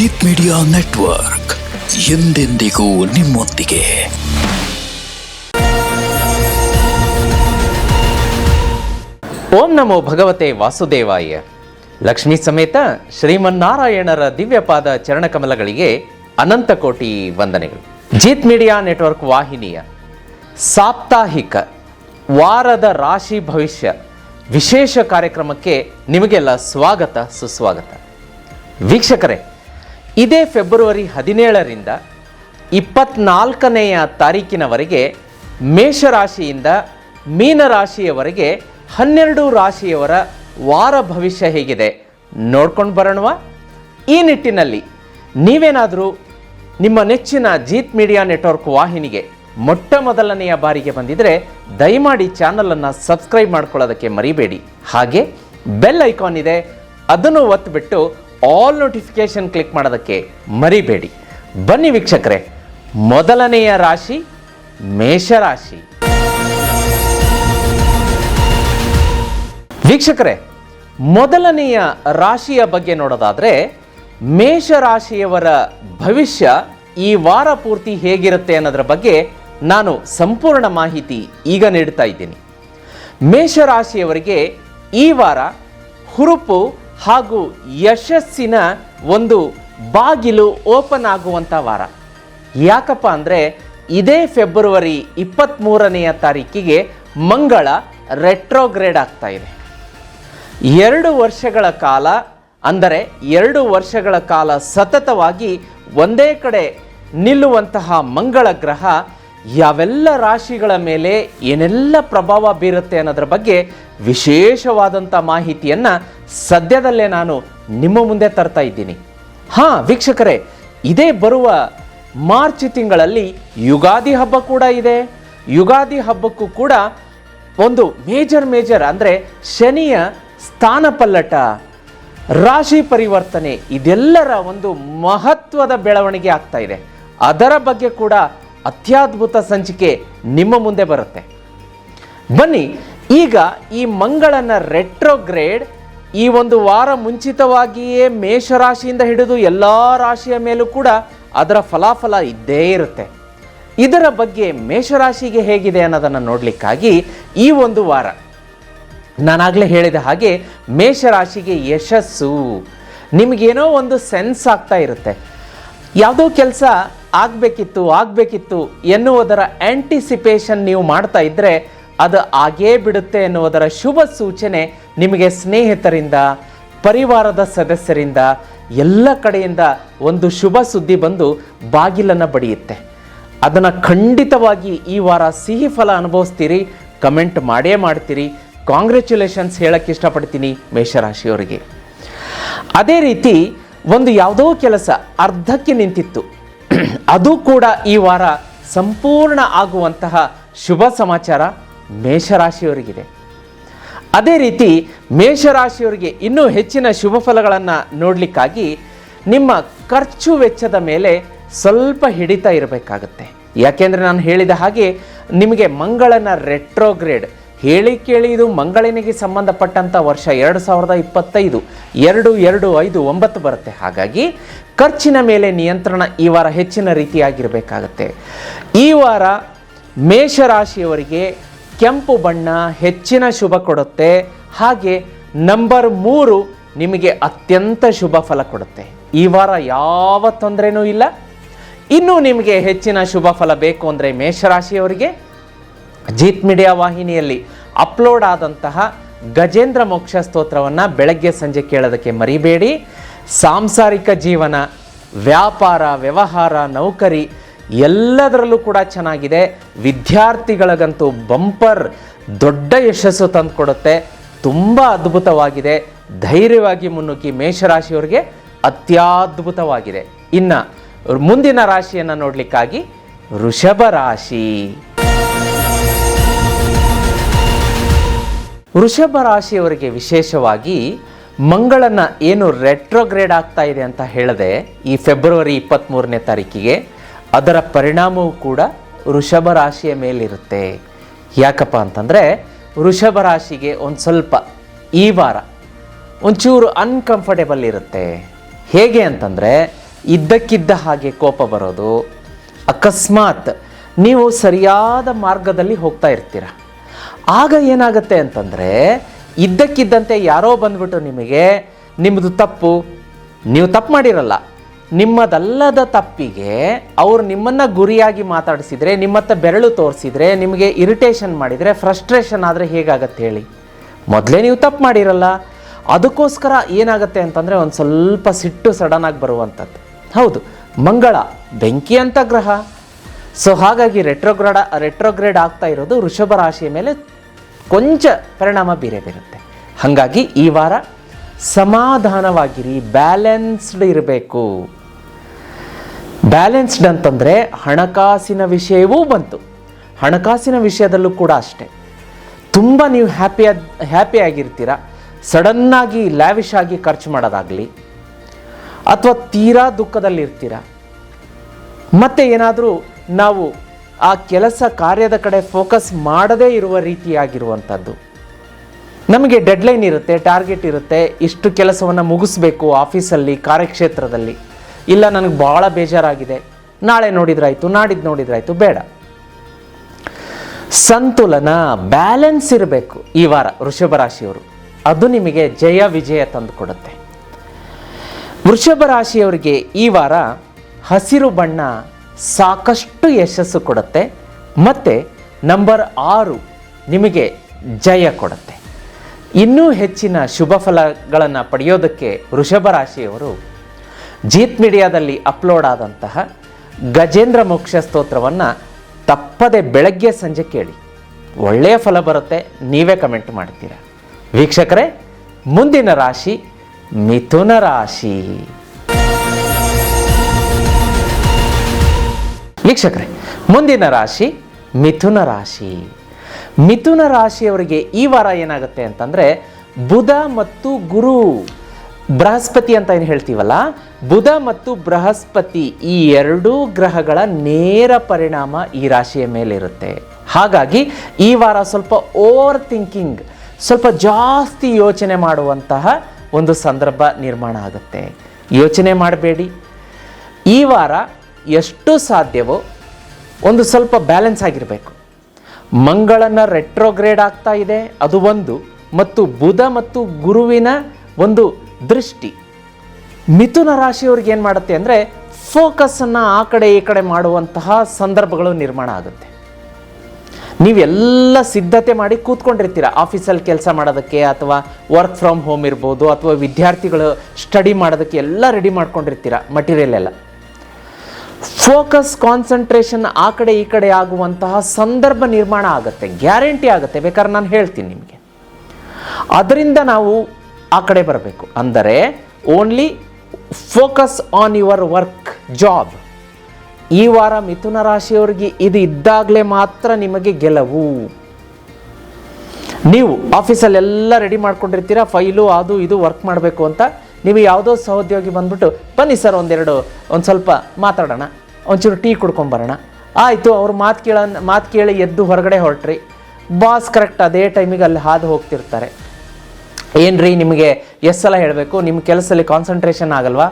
Jeet media network ಎಂದೆಂದಿಗೂ ನಿಮ್ಮೊಂದಿಗೆ. ಓಂ ನಮೋ ಭಗವತೆ ವಾಸುದೇವಾಯ. ಲಕ್ಷ್ಮೀ ಸಮೇತ ಶ್ರೀಮನ್ನಾರಾಯಣರ ದಿವ್ಯಪಾದ ಚರಣಕಮಲಗಳಿಗೆ ಅನಂತ ಕೋಟಿ ವಂದನೆಗಳು. ಜೀತ್ ಮೀಡಿಯಾ ನೆಟ್ವರ್ಕ್ ವಾಹಿನಿಯ ಸಾಪ್ತಾಹಿಕ ವಾರದ ರಾಶಿ ಭವಿಷ್ಯ ವಿಶೇಷ ಕಾರ್ಯಕ್ರಮಕ್ಕೆ ನಿಮಗೆಲ್ಲ ಸ್ವಾಗತ, ಸುಸ್ವಾಗತ. ವೀಕ್ಷಕರೇ ಇದೇ ಫೆಬ್ರವರಿ ಹದಿನೇಳರಿಂದ ಇಪ್ಪತ್ನಾಲ್ಕನೆಯ ತಾರೀಕಿನವರೆಗೆ ಮೇಷರಾಶಿಯಿಂದ ಮೀನರಾಶಿಯವರೆಗೆ ಹನ್ನೆರಡು ರಾಶಿಯವರ ವಾರ ಭವಿಷ್ಯ ಹೇಗಿದೆ ನೋಡ್ಕೊಂಡು ಬರೋಣವಾ ಈ ನಿಟ್ಟಿನಲ್ಲಿ ನೀವೇನಾದರೂ ನಿಮ್ಮ ನೆಚ್ಚಿನ ಜೀತ್ ಮೀಡಿಯಾ ನೆಟ್ವರ್ಕ್ ವಾಹಿನಿಗೆ ಮೊಟ್ಟ ಮೊದಲನೆಯ ಬಾರಿಗೆ ಬಂದಿದ್ರೆ ದಯಮಾಡಿ ಚಾನಲನ್ನು ಸಬ್ಸ್ಕ್ರೈಬ್ ಮಾಡ್ಕೊಳ್ಳೋದಕ್ಕೆ ಮರಿಬೇಡಿ. ಹಾಗೆ ಬೆಲ್ ಐಕಾನ್ ಇದೆ, ಅದನ್ನು ಒತ್ತಿಬಿಟ್ಟು ಆಲ್ ನೋಟಿಫಿಕೇಶನ್ ಕ್ಲಿಕ್ ಮಾಡೋದಕ್ಕೆ ಮರಿಬೇಡಿ. ಬನ್ನಿ ವೀಕ್ಷಕರೇ, ಮೊದಲನೆಯ ರಾಶಿ ಮೇಷರಾಶಿ. ವೀಕ್ಷಕರೇ, ಮೊದಲನೆಯ ರಾಶಿಯ ಬಗ್ಗೆ ನೋಡೋದಾದರೆ, ಮೇಷರಾಶಿಯವರ ಭವಿಷ್ಯ ಈ ವಾರ ಪೂರ್ತಿ ಹೇಗಿರುತ್ತೆ ಅನ್ನೋದ್ರ ಬಗ್ಗೆ ನಾನು ಸಂಪೂರ್ಣ ಮಾಹಿತಿ ಈಗ ನೀಡ್ತಾ ಇದ್ದೀನಿ. ಮೇಷರಾಶಿಯವರಿಗೆ ಈ ವಾರ ಹುರುಪು ಹಾಗೂ ಯಶಸ್ಸಿನ ಒಂದು ಬಾಗಿಲು ಓಪನ್ ಆಗುವಂಥ ವಾರ. ಯಾಕಪ್ಪ ಅಂದರೆ ಇದೇ ಫೆಬ್ರವರಿ ಇಪ್ಪತ್ತ್ಮೂರನೆಯ ತಾರೀಕಿಗೆ ಮಂಗಳ ರೆಟ್ರೋಗ್ರೇಡ್ ಆಗ್ತಾ ಇದೆ. ಎರಡು ವರ್ಷಗಳ ಕಾಲ ಅಂದರೆ ಎರಡು ವರ್ಷಗಳ ಕಾಲ ಸತತವಾಗಿ ಒಂದೇ ಕಡೆ ನಿಲ್ಲುವಂತಹ ಮಂಗಳ ಗ್ರಹ ಯಾವೆಲ್ಲ ರಾಶಿಗಳ ಮೇಲೆ ಏನೆಲ್ಲ ಪ್ರಭಾವ ಬೀರುತ್ತೆ ಅನ್ನೋದ್ರ ಬಗ್ಗೆ ವಿಶೇಷವಾದಂಥ ಮಾಹಿತಿಯನ್ನು ಸದ್ಯದಲ್ಲೇ ನಾನು ನಿಮ್ಮ ಮುಂದೆ ತರ್ತಾ ಇದ್ದೀನಿ. ಹಾಂ, ವೀಕ್ಷಕರೇ, ಇದೇ ಬರುವ ಮಾರ್ಚ್ ತಿಂಗಳಲ್ಲಿ ಯುಗಾದಿ ಹಬ್ಬ ಕೂಡ ಇದೆ. ಯುಗಾದಿ ಹಬ್ಬಕ್ಕೂ ಕೂಡ ಒಂದು ಮೇಜರ್ ಮೇಜರ್ ಅಂದರೆ ಶನಿಯ ಸ್ಥಾನ ಪಲ್ಲಟ ರಾಶಿ ಪರಿವರ್ತನೆ ಇದೆಲ್ಲರ ಒಂದು ಮಹತ್ವದ ಬೆಳವಣಿಗೆ ಆಗ್ತಾ ಇದೆ. ಅದರ ಬಗ್ಗೆ ಕೂಡ ಅತ್ಯದ್ಭುತ ಸಂಚಿಕೆ ನಿಮ್ಮ ಮುಂದೆ ಬರುತ್ತೆ. ಬನ್ನಿ, ಈಗ ಈ ಮಂಗಳನ ರೆಟ್ರೋಗ್ರೇಡ್ ಈ ಒಂದು ವಾರ ಮುಂಚಿತವಾಗಿಯೇ ಮೇಷರಾಶಿಯಿಂದ ಹಿಡಿದು ಎಲ್ಲ ರಾಶಿಯ ಮೇಲೂ ಕೂಡ ಅದರ ಫಲಾಫಲ ಇದ್ದೇ ಇರುತ್ತೆ. ಇದರ ಬಗ್ಗೆ ಮೇಷರಾಶಿಗೆ ಹೇಗಿದೆ ಅನ್ನೋದನ್ನು ನೋಡಲಿಕ್ಕಾಗಿ ಈ ಒಂದು ವಾರ. ನಾನಾಗಲೇ ಹೇಳಿದ ಹಾಗೆ ಮೇಷರಾಶಿಗೆ ಯಶಸ್ಸು. ನಿಮಗೇನೋ ಒಂದು ಸೆನ್ಸ್ ಆಗ್ತಾ ಇರುತ್ತೆ. ಯಾವುದೋ ಕೆಲಸ ಆಗಬೇಕಿತ್ತು ಆಗಬೇಕಿತ್ತು ಎನ್ನುವುದರ ಆಂಟಿಸಿಪೇಷನ್ ನೀವು ಮಾಡ್ತಾ ಇದ್ದರೆ ಅದು ಆಗೇ ಬಿಡುತ್ತೆ ಎನ್ನುವುದರ ಶುಭ ಸೂಚನೆ ನಿಮಗೆ ಸ್ನೇಹಿತರಿಂದ, ಪರಿವಾರದ ಸದಸ್ಯರಿಂದ, ಎಲ್ಲ ಕಡೆಯಿಂದ ಒಂದು ಶುಭ ಸುದ್ದಿ ಬಂದು ಬಾಗಿಲನ್ನು ಬಡಿಯುತ್ತೆ. ಅದನ್ನು ಖಂಡಿತವಾಗಿ ಈ ವಾರ ಸಿಹಿ ಫಲ ಅನುಭವಿಸ್ತೀರಿ, ಕಮೆಂಟ್ ಮಾಡೇ ಮಾಡ್ತೀರಿ. ಕಾಂಗ್ರ್ಯಾಚುಲೇಷನ್ಸ್ ಹೇಳಕ್ಕೆ ಇಷ್ಟಪಡ್ತೀನಿ ಮೇಷರಾಶಿಯವರಿಗೆ. ಅದೇ ರೀತಿ ಒಂದು ಯಾವುದೋ ಕೆಲಸ ಅರ್ಧಕ್ಕೆ ನಿಂತಿತ್ತು. ಅದು ಕೂಡ ಈ ವಾರ ಸಂಪೂರ್ಣ ಆಗುವಂತಹ ಶುಭ ಸಮಾಚಾರ ಮೇಷರಾಶಿಯವರಿಗಿದೆ. ಅದೇ ರೀತಿ ಮೇಷರಾಶಿಯವರಿಗೆ ಇನ್ನೂ ಹೆಚ್ಚಿನ ಶುಭ ಫಲಗಳನ್ನು ನೋಡಲಿಕ್ಕಾಗಿ ನಿಮ್ಮ ಖರ್ಚು ವೆಚ್ಚದ ಮೇಲೆ ಸ್ವಲ್ಪ ಹಿಡಿತ ಇರಬೇಕಾಗತ್ತೆ. ಯಾಕೆಂದರೆ ನಾನು ಹೇಳಿದ ಹಾಗೆ ನಿಮಗೆ ಮಂಗಳನ ರೆಟ್ರೋಗ್ರೇಡ್ ಹೇಳಿ ಕೇಳಿ ಇದು ಮಂಗಳನಿಗೆ ಸಂಬಂಧಪಟ್ಟಂಥ ವರ್ಷ ಎರಡು ಸಾವಿರದ ಇಪ್ಪತ್ತೈದು, ಎರಡು ಎರಡು, ಐದು, ಒಂಬತ್ತು ಬರುತ್ತೆ. ಹಾಗಾಗಿ ಖರ್ಚಿನ ಮೇಲೆ ನಿಯಂತ್ರಣ ಈ ವಾರ ಹೆಚ್ಚಿನ ರೀತಿಯಾಗಿರಬೇಕಾಗತ್ತೆ. ಈ ವಾರ ಮೇಷರಾಶಿಯವರಿಗೆ ಕೆಂಪು ಬಣ್ಣ ಹೆಚ್ಚಿನ ಶುಭ ಕೊಡುತ್ತೆ. ಹಾಗೆ ನಂಬರ್ ಮೂರು ನಿಮಗೆ ಅತ್ಯಂತ ಶುಭ ಫಲ ಕೊಡುತ್ತೆ. ಈ ವಾರ ಯಾವ ತೊಂದರೆನೂ ಇಲ್ಲ. ಇನ್ನೂ ನಿಮಗೆ ಹೆಚ್ಚಿನ ಶುಭ ಫಲ ಬೇಕು ಅಂದರೆ ಮೇಷರಾಶಿಯವರಿಗೆ ಜೀತ್ ಮೀಡಿಯಾ ವಾಹಿನಿಯಲ್ಲಿ ಅಪ್ಲೋಡ್ ಆದಂತಹ ಗಜೇಂದ್ರ ಮೋಕ್ಷ ಸ್ತೋತ್ರವನ್ನು ಬೆಳಗ್ಗೆ ಸಂಜೆ ಕೇಳೋದಕ್ಕೆ ಮರಿಬೇಡಿ. ಸಾಂಸಾರಿಕ ಜೀವನ, ವ್ಯಾಪಾರ, ವ್ಯವಹಾರ, ನೌಕರಿ ಎಲ್ಲದರಲ್ಲೂ ಕೂಡ ಚೆನ್ನಾಗಿದೆ. ವಿದ್ಯಾರ್ಥಿಗಳಿಗಂತೂ ಬಂಪರ್ ದೊಡ್ಡ ಯಶಸ್ಸು ತಂದುಕೊಡುತ್ತೆ. ತುಂಬ ಅದ್ಭುತವಾಗಿದೆ. ಧೈರ್ಯವಾಗಿ ಮುನ್ನುಗ್ಗಿ ಮೇಷರಾಶಿಯವರಿಗೆ ಅತ್ಯದ್ಭುತವಾಗಿದೆ. ಇನ್ನು ಮುಂದಿನ ರಾಶಿಯನ್ನು ನೋಡಲಿಕ್ಕಾಗಿ ವೃಷಭ ರಾಶಿ. ವೃಷಭ ರಾಶಿಯವರಿಗೆ ವಿಶೇಷವಾಗಿ ಮಂಗಳನ ಏನು ರೆಟ್ರೋಗ್ರೇಡ್ ಆಗ್ತಾ ಇದೆ ಅಂತ ಹೇಳದೆ ಈ ಫೆಬ್ರವರಿ ಇಪ್ಪತ್ತ್ಮೂರನೇ ತಾರೀಕಿಗೆ ಅದರ ಪರಿಣಾಮವೂ ಕೂಡ ವೃಷಭ ರಾಶಿಯ ಮೇಲಿರುತ್ತೆ. ಯಾಕಪ್ಪ ಅಂತಂದರೆ ವೃಷಭ ರಾಶಿಗೆ ಒಂದು ಸ್ವಲ್ಪ ಈ ವಾರ ಒಂಚೂರು ಅನ್ಕಂಫರ್ಟೇಬಲ್ ಇರುತ್ತೆ. ಹೇಗೆ ಅಂತಂದರೆ ಇದ್ದಕ್ಕಿದ್ದ ಹಾಗೆ ಕೋಪ ಬರೋದು, ಅಕಸ್ಮಾತ್ ನೀವು ಸರಿಯಾದ ಮಾರ್ಗದಲ್ಲಿ ಹೋಗ್ತಾ ಇರ್ತೀರ. ಆಗ ಏನಾಗುತ್ತೆ ಅಂತಂದರೆ, ಇದ್ದಕ್ಕಿದ್ದಂತೆ ಯಾರೋ ಬಂದ್ಬಿಟ್ಟು ನಿಮಗೆ ನಿಮ್ಮದು ತಪ್ಪು, ನೀವು ತಪ್ಪು ಮಾಡಿರಲ್ಲ. ನಿಮ್ಮದಲ್ಲದ ತಪ್ಪಿಗೆ ಅವರು ನಿಮ್ಮನ್ನು ಗುರಿಯಾಗಿ ಮಾತಾಡಿಸಿದರೆ, ನಿಮ್ಮತ್ತ ಬೆರಳು ತೋರಿಸಿದ್ರೆ, ನಿಮಗೆ ಇರಿಟೇಷನ್ ಮಾಡಿದರೆ ಫ್ರಸ್ಟ್ರೇಷನ್ ಆದರೆ ಹೇಗಾಗತ್ತೆ ಹೇಳಿ? ಮೊದಲೇ ನೀವು ತಪ್ಪು ಮಾಡಿರಲ್ಲ. ಅದಕ್ಕೋಸ್ಕರ ಏನಾಗುತ್ತೆ ಅಂತಂದರೆ, ಒಂದು ಸ್ವಲ್ಪ ಸಿಟ್ಟು ಸಡನ್ ಆಗಿ ಬರುವಂಥದ್ದು ಹೌದು, ಮಂಗಳ, ಬೆಂಕಿ ಅಂತ ಗ್ರಹ. ಸೊ ಹಾಗಾಗಿ ರೆಟ್ರೋಗ್ರೇಡ ರೆಟ್ರೋಗ್ರೇಡ್ ಆಗ್ತಾ ಇರೋದು ವೃಷಭ ರಾಶಿಯ ಮೇಲೆ ಕೊಂಚ ಪರಿಣಾಮ ಬೀರೇ ಬೀರುತ್ತೆ ಹಾಗಾಗಿ ಈ ವಾರ ಸಮಾಧಾನವಾಗಿರಿ ಬ್ಯಾಲೆನ್ಸ್ಡ್ ಇರಬೇಕು. ಬ್ಯಾಲೆನ್ಸ್ಡ್ ಅಂತಂದರೆ ಹಣಕಾಸಿನ ವಿಷಯವೂ ಬಂತು. ಹಣಕಾಸಿನ ವಿಷಯದಲ್ಲೂ ಕೂಡ ಅಷ್ಟೇ. ತುಂಬ ನೀವು ಹ್ಯಾಪಿ ಹ್ಯಾಪಿ ಆಗಿರ್ತೀರ, ಸಡನ್ನಾಗಿ ಲ್ಯಾವಿಶ್ ಆಗಿ ಖರ್ಚು ಮಾಡೋದಾಗಲಿ, ಅಥವಾ ತೀರಾ ದುಃಖದಲ್ಲಿರ್ತೀರ, ಮತ್ತೆ ಏನಾದರೂ ನಾವು ಆ ಕೆಲಸ ಕಾರ್ಯದ ಕಡೆ ಫೋಕಸ್ ಮಾಡದೇ ಇರುವ ರೀತಿಯಾಗಿರುವಂಥದ್ದು. ನಮಗೆ ಡೆಡ್ಲೈನ್ ಇರುತ್ತೆ ಟಾರ್ಗೆಟ್ ಇರುತ್ತೆ, ಇಷ್ಟು ಕೆಲಸವನ್ನು ಮುಗಿಸ್ಬೇಕು ಆಫೀಸಲ್ಲಿ ಕಾರ್ಯಕ್ಷೇತ್ರದಲ್ಲಿ. ಇಲ್ಲ, ನನಗೆ ಭಾಳ ಬೇಜಾರಾಗಿದೆ. ನಾಳೆ ನೋಡಿದ್ರಾಯ್ತು, ನಾಡಿದ್ದು ನೋಡಿದ್ರಾಯ್ತು, ಬೇಡ. ಸಂತುಲನ ಬ್ಯಾಲೆನ್ಸ್ ಇರಬೇಕು ಈ ವಾರ ವೃಷಭ ರಾಶಿಯವರು. ಅದು ನಿಮಗೆ ಜಯ, ವಿಜಯ ತಂದು ಕೊಡುತ್ತೆ. ವೃಷಭ ರಾಶಿಯವರಿಗೆ ಈ ವಾರ ಹಸಿರು ಬಣ್ಣ ಸಾಕಷ್ಟು ಯಶಸ್ಸು ಕೊಡುತ್ತೆ. ಮತ್ತು ನಂಬರ್ ಆರು ನಿಮಗೆ ಜಯ ಕೊಡುತ್ತೆ. ಇನ್ನೂ ಹೆಚ್ಚಿನ ಶುಭ ಫಲಗಳನ್ನು ಪಡೆಯೋದಕ್ಕೆ ವೃಷಭ ರಾಶಿಯವರು ಜೀತ್ ಮೀಡಿಯಾದಲ್ಲಿ ಅಪ್ಲೋಡ್ ಆದಂತಹ ಗಜೇಂದ್ರ ಮೋಕ್ಷ ಸ್ತೋತ್ರವನ್ನು ತಪ್ಪದೆ ಬೆಳಗ್ಗೆ ಸಂಜೆ ಕೇಳಿ. ಒಳ್ಳೆಯ ಫಲ ಬರುತ್ತೆ, ನೀವೇ ಕಮೆಂಟ್ ಮಾಡ್ತೀರಾ. ವೀಕ್ಷಕರೇ, ಮುಂದಿನ ರಾಶಿ ಮಿಥುನ ರಾಶಿ. ವೀಕ್ಷಕರೇ, ಮುಂದಿನ ರಾಶಿ ಮಿಥುನ ರಾಶಿ. ಮಿಥುನ ರಾಶಿಯವರಿಗೆ ಈ ವಾರ ಏನಾಗುತ್ತೆ ಅಂತಂದ್ರೆ ಬುಧ ಮತ್ತು ಗುರು, ಬೃಹಸ್ಪತಿ ಅಂತ ಏನು ಹೇಳ್ತೀವಲ್ಲ? ಬುಧ ಮತ್ತು ಬೃಹಸ್ಪತಿ ಈ ಎರಡೂ ಗ್ರಹಗಳ ನೇರ ಪರಿಣಾಮ ಈ ರಾಶಿಯ ಮೇಲೆ ಇರುತ್ತೆ ಹಾಗಾಗಿ ಈ ವಾರ ಸ್ವಲ್ಪ ಓವರ್ ಥಿಂಕಿಂಗ್ ಸ್ವಲ್ಪ ಜಾಸ್ತಿ ಯೋಚನೆ ಮಾಡುವಂತಹ ಒಂದು ಸಂದರ್ಭ ನಿರ್ಮಾಣ ಆಗುತ್ತೆ. ಯೋಚನೆ ಮಾಡಬೇಡಿ. ಈ ವಾರ ಎಷ್ಟು ಸಾಧ್ಯವೋ ಒಂದು ಸ್ವಲ್ಪ ಬ್ಯಾಲೆನ್ಸ್ ಆಗಿರಬೇಕು. ಮಂಗಳನ ರೆಟ್ರೋಗ್ರೇಡ್ ಆಗ್ತಾ ಇದೆ, ಅದು ಒಂದು. ಮತ್ತು ಬುಧ ಮತ್ತು ಗುರುವಿನ ಒಂದು ದೃಷ್ಟಿ. ಮಿಥುನ ರಾಶಿಯವ್ರಿಗೆ ಏನು ಮಾಡುತ್ತೆ ಅಂದರೆ ಫೋಕಸನ್ನು ಆ ಕಡೆ ಈ ಕಡೆ ಮಾಡುವಂತಹ ಸಂದರ್ಭಗಳು ನಿರ್ಮಾಣ ಆಗುತ್ತೆ. ನೀವೆಲ್ಲ ಸಿದ್ಧತೆ ಮಾಡಿ ಕೂತ್ಕೊಂಡಿರ್ತೀರ. ಆಫೀಸಲ್ಲಿ ಕೆಲಸ ಮಾಡೋದಕ್ಕೆ ಅಥವಾ ವರ್ಕ್ ಫ್ರಮ್ ಹೋಮ್ ಇರ್ಬೋದು ಅಥವಾ ವಿದ್ಯಾರ್ಥಿಗಳು ಸ್ಟಡಿ ಮಾಡೋದಕ್ಕೆ ಎಲ್ಲ ರೆಡಿ ಮಾಡ್ಕೊಂಡಿರ್ತೀರ. ಮಟೀರಿಯಲ್ ಎಲ್ಲ. ಫೋಕಸ್ ಕಾನ್ಸಂಟ್ರೇಷನ್ ಆ ಕಡೆ ಈ ಕಡೆ ಆಗುವಂತಹ ಸಂದರ್ಭ ನಿರ್ಮಾಣ ಆಗುತ್ತೆ, ಗ್ಯಾರಂಟಿ ಆಗುತ್ತೆ. ಬೇಕಾದ್ರೆ ನಾನು ಹೇಳ್ತೀನಿ ನಿಮಗೆ. ಅದರಿಂದ ನಾವು ಆ ಕಡೆ ಬರಬೇಕು. ಅಂದರೆ only focus on your work job ಈ ವಾರ ಮಿಥುನ ರಾಶಿಯವರಿಗೆ ಇದು ಇದ್ದಾಗಲೇ ಮಾತ್ರ ನಿಮಗೆ ಗೆಲುವು. ನೀವು ಆಫೀಸಲ್ಲೆಲ್ಲ ರೆಡಿ ಮಾಡ್ಕೊಂಡಿರ್ತೀರಾ ಫೈಲು ಅದು ಇದು ವರ್ಕ್ ಮಾಡಬೇಕು ಅಂತ ನೀವು ಯಾವುದೋ ಸಹೋದ್ಯೋಗಿ ಬಂದ್ಬಿಟ್ಟು, ಬನ್ನಿ ಸರ್ ಒಂದೆರಡು, ಒಂದು ಸ್ವಲ್ಪ ಮಾತಾಡೋಣ. ಒಂಚೂರು ಟೀ ಕುಡ್ಕೊಂಬರೋಣ ಆಯಿತು, ಅವ್ರು ಮಾತು ಕೇಳ, ಮಾತು ಕೇಳಿ ಎದ್ದು ಹೊರಗಡೆ ಹೊರಟ್ರಿ. ಬಾಸ್ ಕರೆಕ್ಟ್ ಅದೇ ಟೈಮಿಗೆ ಅಲ್ಲಿ ಹಾದು ಹೋಗ್ತಿರ್ತಾರೆ. ಏನ್ರಿ ನಿಮಗೆ ಎಸ್ ಸಲ ಹೇಳಬೇಕು? ನಿಮ್ಮ ಕೆಲಸದಲ್ಲಿ ಕಾನ್ಸಂಟ್ರೇಷನ್ ಆಗಲ್ವಾ?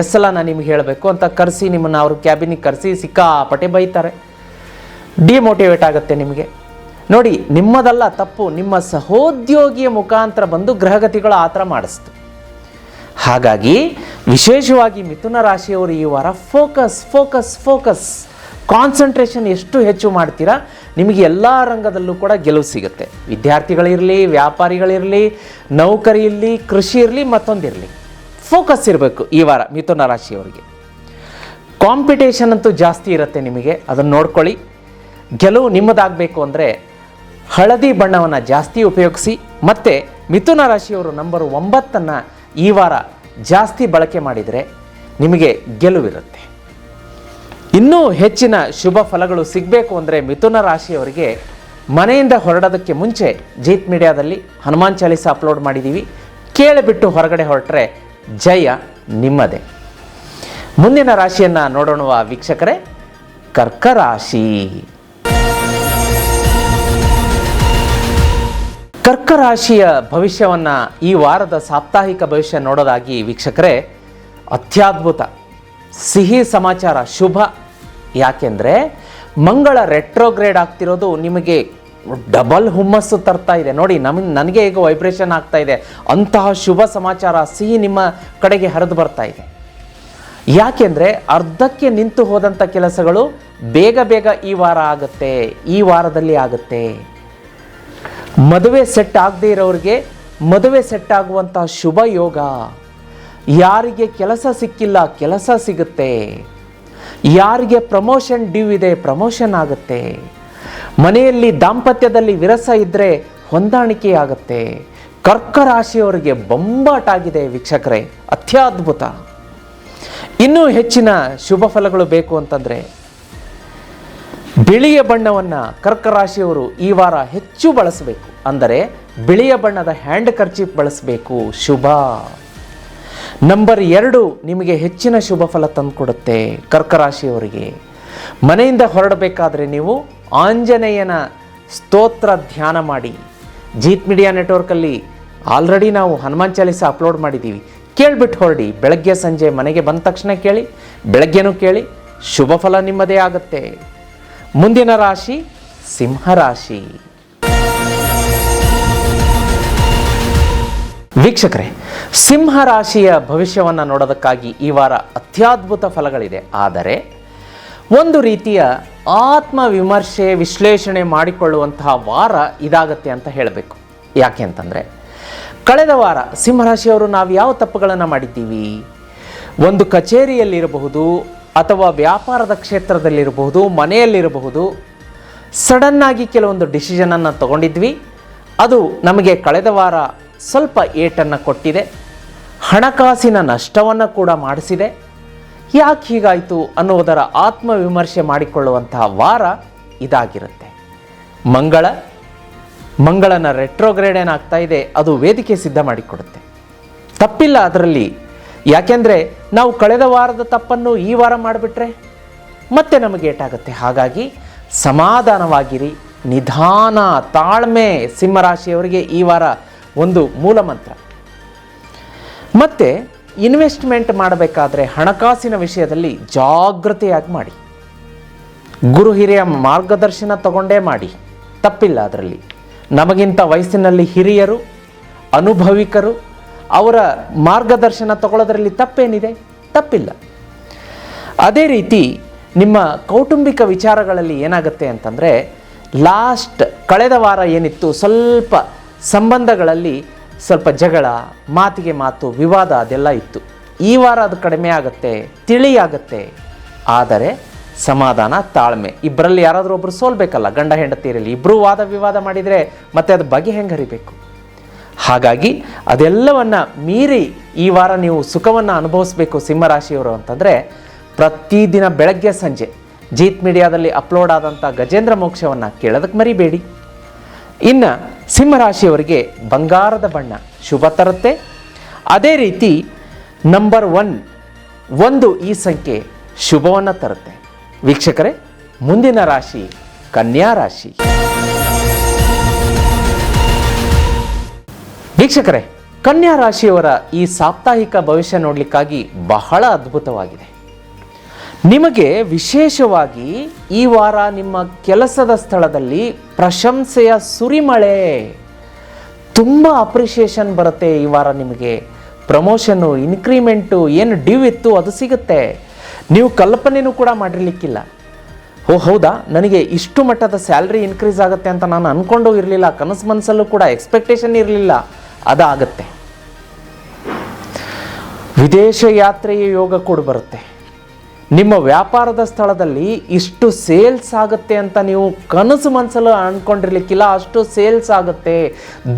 ಎಸ್ ಸಲ ನಾನು ನಿಮ್ಗೆ ಹೇಳಬೇಕು ಅಂತ ಕರೆಸಿ ನಿಮ್ಮನ್ನು ಅವ್ರ ಕ್ಯಾಬಿನಿಗೆ ಕರೆಸಿ ಸಿಕ್ಕಾಪಟ್ಟೆ ಬೈತಾರೆ. ಡಿಮೋಟಿವೇಟ್ ಆಗುತ್ತೆ ನಿಮಗೆ. ನೋಡಿ, ನಿಮ್ಮದಲ್ಲ ತಪ್ಪು. ನಿಮ್ಮ ಸಹೋದ್ಯೋಗಿಯ ಮುಖಾಂತರ ಬಂದು ಗ್ರಹಗತಿಗಳು ಆ ಥರ ಮಾಡಿಸ್ತು. ಹಾಗಾಗಿ ವಿಶೇಷವಾಗಿ ಮಿಥುನ ರಾಶಿಯವರು ಈ ವಾರ ಫೋಕಸ್ ಫೋಕಸ್ ಫೋಕಸ್ ಕಾನ್ಸಂಟ್ರೇಷನ್ ಎಷ್ಟು ಹೆಚ್ಚು ಮಾಡ್ತೀರಾ? ನಿಮಗೆ ಎಲ್ಲ ರಂಗದಲ್ಲೂ ಕೂಡ ಗೆಲುವು ಸಿಗುತ್ತೆ. ವಿದ್ಯಾರ್ಥಿಗಳಿರಲಿ, ವ್ಯಾಪಾರಿಗಳಿರಲಿ ನೌಕರಿ ಇರಲಿ ಕೃಷಿ ಇರಲಿ, ಮತ್ತೊಂದಿರಲಿ. ಫೋಕಸ್ ಇರಬೇಕು ಈ ವಾರ ಮಿಥುನ ರಾಶಿಯವರಿಗೆ. ಕಾಂಪಿಟೇಷನ್ ಅಂತೂ ಜಾಸ್ತಿ ಇರುತ್ತೆ ನಿಮಗೆ. ಅದನ್ನು ನೋಡ್ಕೊಳ್ಳಿ. ಗೆಲುವು ನಿಮ್ಮದಾಗಬೇಕು ಅಂದರೆ ಹಳದಿ ಬಣ್ಣವನ್ನು ಜಾಸ್ತಿ ಉಪಯೋಗಿಸಿ ಮತ್ತು ಮಿಥುನ ರಾಶಿಯವರು ನಂಬರ್ ಒಂಬತ್ತನ್ನು ಈ ವಾರ ಜಾಸ್ತಿ ಬಳಕೆ ಮಾಡಿದರೆ ನಿಮಗೆ ಗೆಲುವಿರುತ್ತೆ. ಇನ್ನೂ ಹೆಚ್ಚಿನ ಶುಭ ಫಲಗಳು ಸಿಗಬೇಕು ಅಂದರೆ ಮಿಥುನ ರಾಶಿಯವರಿಗೆ ಮನೆಯಿಂದ ಹೊರಡೋದಕ್ಕೆ ಮುಂಚೆ ಜೀತ್ ಮೀಡಿಯಾದಲ್ಲಿ ಹನುಮಾನ್ ಚಾಲೀಸ ಅಪ್ಲೋಡ್ ಮಾಡಿದ್ದೀವಿ ಕೇಳಿಬಿಟ್ಟು ಹೊರಗಡೆ ಹೊರಟ್ರೆ ಜಯ ನಿಮ್ಮದೇ. ಮುಂದಿನ ರಾಶಿಯನ್ನು ನೋಡೋಣ ವೀಕ್ಷಕರೇ ಕರ್ಕ ಕರ್ಕ ರಾಶಿಯ ಭವಿಷ್ಯವನ್ನು ಈ ವಾರದ ಸಾಪ್ತಾಹಿಕ ಭವಿಷ್ಯ ನೋಡೋದಾಗಿ ವೀಕ್ಷಕರೇ, ಅತ್ಯದ್ಭುತ. ಸಿಹಿ ಸಮಾಚಾರ ಶುಭ. ಯಾಕೆಂದರೆ, ಮಂಗಳ ರೆಟ್ರೋಗ್ರೇಡ್ ಆಗ್ತಿರೋದು ನಿಮಗೆ ಡಬಲ್ ಹುಮ್ಮಸ್ಸು ತರ್ತಾ ಇದೆ. ನೋಡಿ ನಮಗೆ ನನಗೆ ಈಗ ವೈಬ್ರೇಷನ್ ಆಗ್ತಾ ಇದೆ. ಅಂತಹ ಶುಭ ಸಮಾಚಾರ ಸಿಹಿ ನಿಮ್ಮ ಕಡೆಗೆ ಹರಿದು ಬರ್ತಾ ಇದೆ. ಯಾಕೆಂದರೆ, ಅರ್ಧಕ್ಕೆ ನಿಂತು ಹೋದಂಥ ಕೆಲಸಗಳು ಬೇಗ ಬೇಗ ಈ ವಾರ ಆಗುತ್ತೆ, ಈ ವಾರದಲ್ಲಿ ಆಗುತ್ತೆ. ಮದುವೆ ಸೆಟ್ ಆಗದೇ ಇರೋರಿಗೆ ಮದುವೆ ಸೆಟ್ ಆಗುವಂತಹ ಶುಭ ಯೋಗ. ಯಾರಿಗೆ ಕೆಲಸ ಸಿಕ್ಕಿಲ್ಲ ಕೆಲಸ ಸಿಗುತ್ತೆ. ಯಾರಿಗೆ ಪ್ರಮೋಷನ್ ಡ್ಯೂ ಇದೆ ಪ್ರಮೋಷನ್ ಆಗುತ್ತೆ. ಮನೆಯಲ್ಲಿ ದಾಂಪತ್ಯದಲ್ಲಿ ವಿರಸ ಇದ್ದರೆ ಹೊಂದಾಣಿಕೆ ಆಗುತ್ತೆ. ಕರ್ಕ ರಾಶಿಯವರಿಗೆ ಬೊಂಬಾಟಾಗಿದೆ ವೀಕ್ಷಕರೇ. ಅತ್ಯದ್ಭುತ. ಇನ್ನೂ ಹೆಚ್ಚಿನ ಶುಭ ಫಲಗಳು ಬೇಕು ಅಂತಂದರೆ ಬಿಳಿಯ ಬಣ್ಣವನ್ನು ಕರ್ಕ ರಾಶಿಯವರು ಈ ವಾರ ಹೆಚ್ಚು ಬಳಸಬೇಕು. ಅಂದರೆ ಬಿಳಿಯ ಬಣ್ಣದ ಹ್ಯಾಂಡ್ ಕರ್ಚೀಫ್ ಬಳಸಬೇಕು. ಶುಭ. ನಂಬರ್ ಎರಡು ನಿಮಗೆ ಹೆಚ್ಚಿನ ಶುಭ ಫಲ ತಂದುಕೊಡುತ್ತೆ ಕರ್ಕ ರಾಶಿಯವರಿಗೆ ಮನೆಯಿಂದ ಹೊರಡಬೇಕಾದ್ರೆ ನೀವು ಆಂಜನೇಯನ ಸ್ತೋತ್ರ ಧ್ಯಾನ ಮಾಡಿ. ಜೀತ್ ಮೀಡಿಯಾ ನೆಟ್ವರ್ಕಲ್ಲಿ ಆಲ್ರೆಡಿ ನಾವು ಹನುಮಾನ್ ಚಾಲಿಸ ಅಪ್ಲೋಡ್ ಮಾಡಿದ್ದೀವಿ ಕೇಳಿಬಿಟ್ಟು ಹೊರಡಿ. ಬೆಳಗ್ಗೆ ಸಂಜೆ ಮನೆಗೆ ಬಂದ ತಕ್ಷಣ ಕೇಳಿ, ಬೆಳಗ್ಗೆನೂ ಕೇಳಿ, ಶುಭ ಫಲ ನಿಮ್ಮದೇ ಆಗುತ್ತೆ. ಮುಂದಿನ ರಾಶಿ ಸಿಂಹ ರಾಶಿ. ವೀಕ್ಷಕರೇ, ಸಿಂಹ ರಾಶಿಯ ಭವಿಷ್ಯವನ್ನು ನೋಡೋದಕ್ಕಾಗಿ ಈ ವಾರ ಅತ್ಯದ್ಭುತ ಫಲಗಳಿದೆ. ಆದರೆ, ಒಂದು ರೀತಿಯ ಆತ್ಮ ವಿಮರ್ಶೆ, ವಿಶ್ಲೇಷಣೆ ಮಾಡಿಕೊಳ್ಳುವಂತಹ ವಾರ ಇದಾಗತ್ತೆ ಅಂತ ಹೇಳಬೇಕು. ಯಾಕೆ ಅಂತಂದರೆ, ಕಳೆದ ವಾರ ಸಿಂಹರಾಶಿಯವರು ನಾವು ಯಾವ ತಪ್ಪುಗಳನ್ನು ಮಾಡಿದ್ದೀವಿ? ಒಂದು ಕಚೇರಿಯಲ್ಲಿರಬಹುದು ಅಥವಾ ವ್ಯಾಪಾರದ ಕ್ಷೇತ್ರದಲ್ಲಿರಬಹುದು, ಮನೆಯಲ್ಲಿರಬಹುದು ಸಡನ್ನಾಗಿ ಕೆಲವೊಂದು ಡಿಸಿಷನನ್ನು ತಗೊಂಡಿದ್ವಿ. ಅದು ನಮಗೆ ಕಳೆದ ವಾರ ಸ್ವಲ್ಪ ಏಟನ್ನು ಕೊಟ್ಟಿದೆ. ಹಣಕಾಸಿನ ನಷ್ಟವನ್ನು ಕೂಡ ಮಾಡಿಸಿದೆ. ಯಾಕೆ ಹೀಗಾಯಿತು ಅನ್ನುವುದರ ಆತ್ಮವಿಮರ್ಶೆ ಮಾಡಿಕೊಳ್ಳುವಂತಹ ವಾರ ಇದಾಗಿರುತ್ತೆ. ಮಂಗಳ, ಮಂಗಳನ ರೆಟ್ರೋಗ್ರೇಡ್ ಏನಾಗ್ತಾ ಇದೆ ಅದು ವೇದಿಕೆ ಸಿದ್ಧ ಮಾಡಿಕೊಡುತ್ತೆ. ತಪ್ಪಿಲ್ಲ ಅದರಲ್ಲಿ ಯಾಕೆಂದರೆ ನಾವು ಕಳೆದ ವಾರದ ತಪ್ಪನ್ನು ಈ ವಾರ ಮಾಡಿಬಿಟ್ರೆ ಮತ್ತೆ ನಮಗೆ ಏಟಾಗುತ್ತೆ. ಹಾಗಾಗಿ ಸಮಾಧಾನವಾಗಿರಿ. ನಿಧಾನ, ತಾಳ್ಮೆ ಸಿಂಹರಾಶಿಯವರಿಗೆ ಈ ವಾರ ಒಂದು ಮೂಲ ಮಂತ್ರ. ಮತ್ತು ಇನ್ವೆಸ್ಟ್ಮೆಂಟ್ ಮಾಡಬೇಕಾದ್ರೆ ಹಣಕಾಸಿನ ವಿಷಯದಲ್ಲಿ ಜಾಗೃತೆಯಾಗಿ ಮಾಡಿ. ಗುರು ಹಿರಿಯ ಮಾರ್ಗದರ್ಶನ ತಗೊಂಡೇ ಮಾಡಿ. ತಪ್ಪಿಲ್ಲ ಅದರಲ್ಲಿ. ನಮಗಿಂತ ವಯಸ್ಸಿನಲ್ಲಿ ಹಿರಿಯರು, ಅನುಭವಿಕರು ಅವರ ಮಾರ್ಗದರ್ಶನ ತಗೊಳ್ಳೋದ್ರಲ್ಲಿ ತಪ್ಪೇನಿದೆ? ತಪ್ಪಿಲ್ಲ. ಅದೇ ರೀತಿ ನಿಮ್ಮ ಕೌಟುಂಬಿಕ ವಿಚಾರಗಳಲ್ಲಿ ಏನಾಗುತ್ತೆ ಅಂತಂದರೆ, ಲಾಸ್ಟ್ ಕಳೆದ ವಾರ ಏನಿತ್ತು, ಸ್ವಲ್ಪ ಸಂಬಂಧಗಳಲ್ಲಿ ಸ್ವಲ್ಪ ಜಗಳ, ಮಾತಿಗೆ ಮಾತು, ವಿವಾದ ಅದೆಲ್ಲ ಇತ್ತು. ಈ ವಾರ ಅದು ಕಡಿಮೆ ಆಗುತ್ತೆ ತಿಳಿಯಾಗತ್ತೆ ಆದರೆ ಸಮಾಧಾನ ತಾಳ್ಮೆ. ಇಬ್ಬರಲ್ಲಿ ಯಾರಾದರೂ ಒಬ್ಬರು ಸೋಲ್ಬೇಕಲ್ಲ, ಗಂಡ ಹೆಂಡತಿಯರಲ್ಲಿ. ಇಬ್ಬರು ವಾದ ವಿವಾದ ಮಾಡಿದರೆ ಮತ್ತೆ ಅದು ಬಗೆ ಹೆಂಗೆ ಹರಿಬೇಕು ಹಾಗಾಗಿ ಅದೆಲ್ಲವನ್ನು ಮೀರಿ ಈ ವಾರ ನೀವು ಸುಖವನ್ನು ಅನುಭವಿಸಬೇಕು ಸಿಂಹರಾಶಿಯವರು ಅಂತಂದರೆ ಪ್ರತಿದಿನ ಬೆಳಗ್ಗೆ ಸಂಜೆ ಜೀತ್ ಮೀಡಿಯಾದಲ್ಲಿ ಅಪ್ಲೋಡ್ ಆದಂಥ ಗಜೇಂದ್ರ ಮೋಕ್ಷವನ್ನು ಕೇಳೋದಕ್ಕೆ ಮರಿಬೇಡಿ. ಇನ್ನು ಸಿಂಹರಾಶಿಯವರಿಗೆ ಬಂಗಾರದ ಬಣ್ಣ ಶುಭ ತರುತ್ತೆ. ಅದೇ ರೀತಿ ನಂಬರ್ ಒನ್ ಒಂದು ಈ ಸಂಖ್ಯೆ ಶುಭವನ್ನು ತರುತ್ತೆ. ವೀಕ್ಷಕರೇ, ಮುಂದಿನ ರಾಶಿ ಕನ್ಯಾ ರಾಶಿ. ವೀಕ್ಷಕರೇ, ಕನ್ಯಾ ರಾಶಿಯವರ ಈ ಸಾಪ್ತಾಹಿಕ ಭವಿಷ್ಯ ನೋಡಲಿಕ್ಕಾಗಿ ಬಹಳ ಅದ್ಭುತವಾಗಿದೆ. ನಿಮಗೆ ವಿಶೇಷವಾಗಿ ಈ ವಾರ ನಿಮ್ಮ ಕೆಲಸದ ಸ್ಥಳದಲ್ಲಿ ಪ್ರಶಂಸೆಯ ಸುರಿಮಳೆ. ತುಂಬ ಅಪ್ರಿಷಿಯೇಷನ್ ಬರುತ್ತೆ ಈ ವಾರ ನಿಮಗೆ. ಪ್ರಮೋಷನ್ನು ಇನ್ಕ್ರಿಮೆಂಟು ಏನು ಡ್ಯೂ ಇತ್ತು ಅದು ಸಿಗುತ್ತೆ. ನೀವು ಕಲ್ಪನೆಯೂ ಕೂಡ ಮಾಡಿರಲಿಕ್ಕಿಲ್ಲ. ಓ, ಹೌದಾ? ನನಗೆ ಇಷ್ಟು ಮಟ್ಟದ ಸ್ಯಾಲ್ರಿ ಇನ್ಕ್ರೀಸ್ ಆಗುತ್ತೆ ಅಂತ ನಾನು ಅಂದ್ಕೊಂಡು ಇರಲಿಲ್ಲ. ಕನಸು ಮನಸ್ಸಲ್ಲೂ ಕೂಡ ಎಕ್ಸ್ಪೆಕ್ಟೇಷನ್ ಇರಲಿಲ್ಲ. ಅದಾಗತ್ತೆ. ವಿದೇಶ ಯಾತ್ರೆಯ ಯೋಗ ಕೂಡ ಬರುತ್ತೆ. ನಿಮ್ಮ ವ್ಯಾಪಾರದ ಸ್ಥಳದಲ್ಲಿ ಇಷ್ಟು ಸೇಲ್ಸ್ ಆಗುತ್ತೆ ಅಂತ ನೀವು ಕನಸು ಮನಸ್ಸಲ್ಲೂ ಅಂದ್ಕೊಂಡಿರ್ಲಿಕ್ಕಿಲ್ಲ ಅಷ್ಟು ಸೇಲ್ಸ್ ಆಗುತ್ತೆ,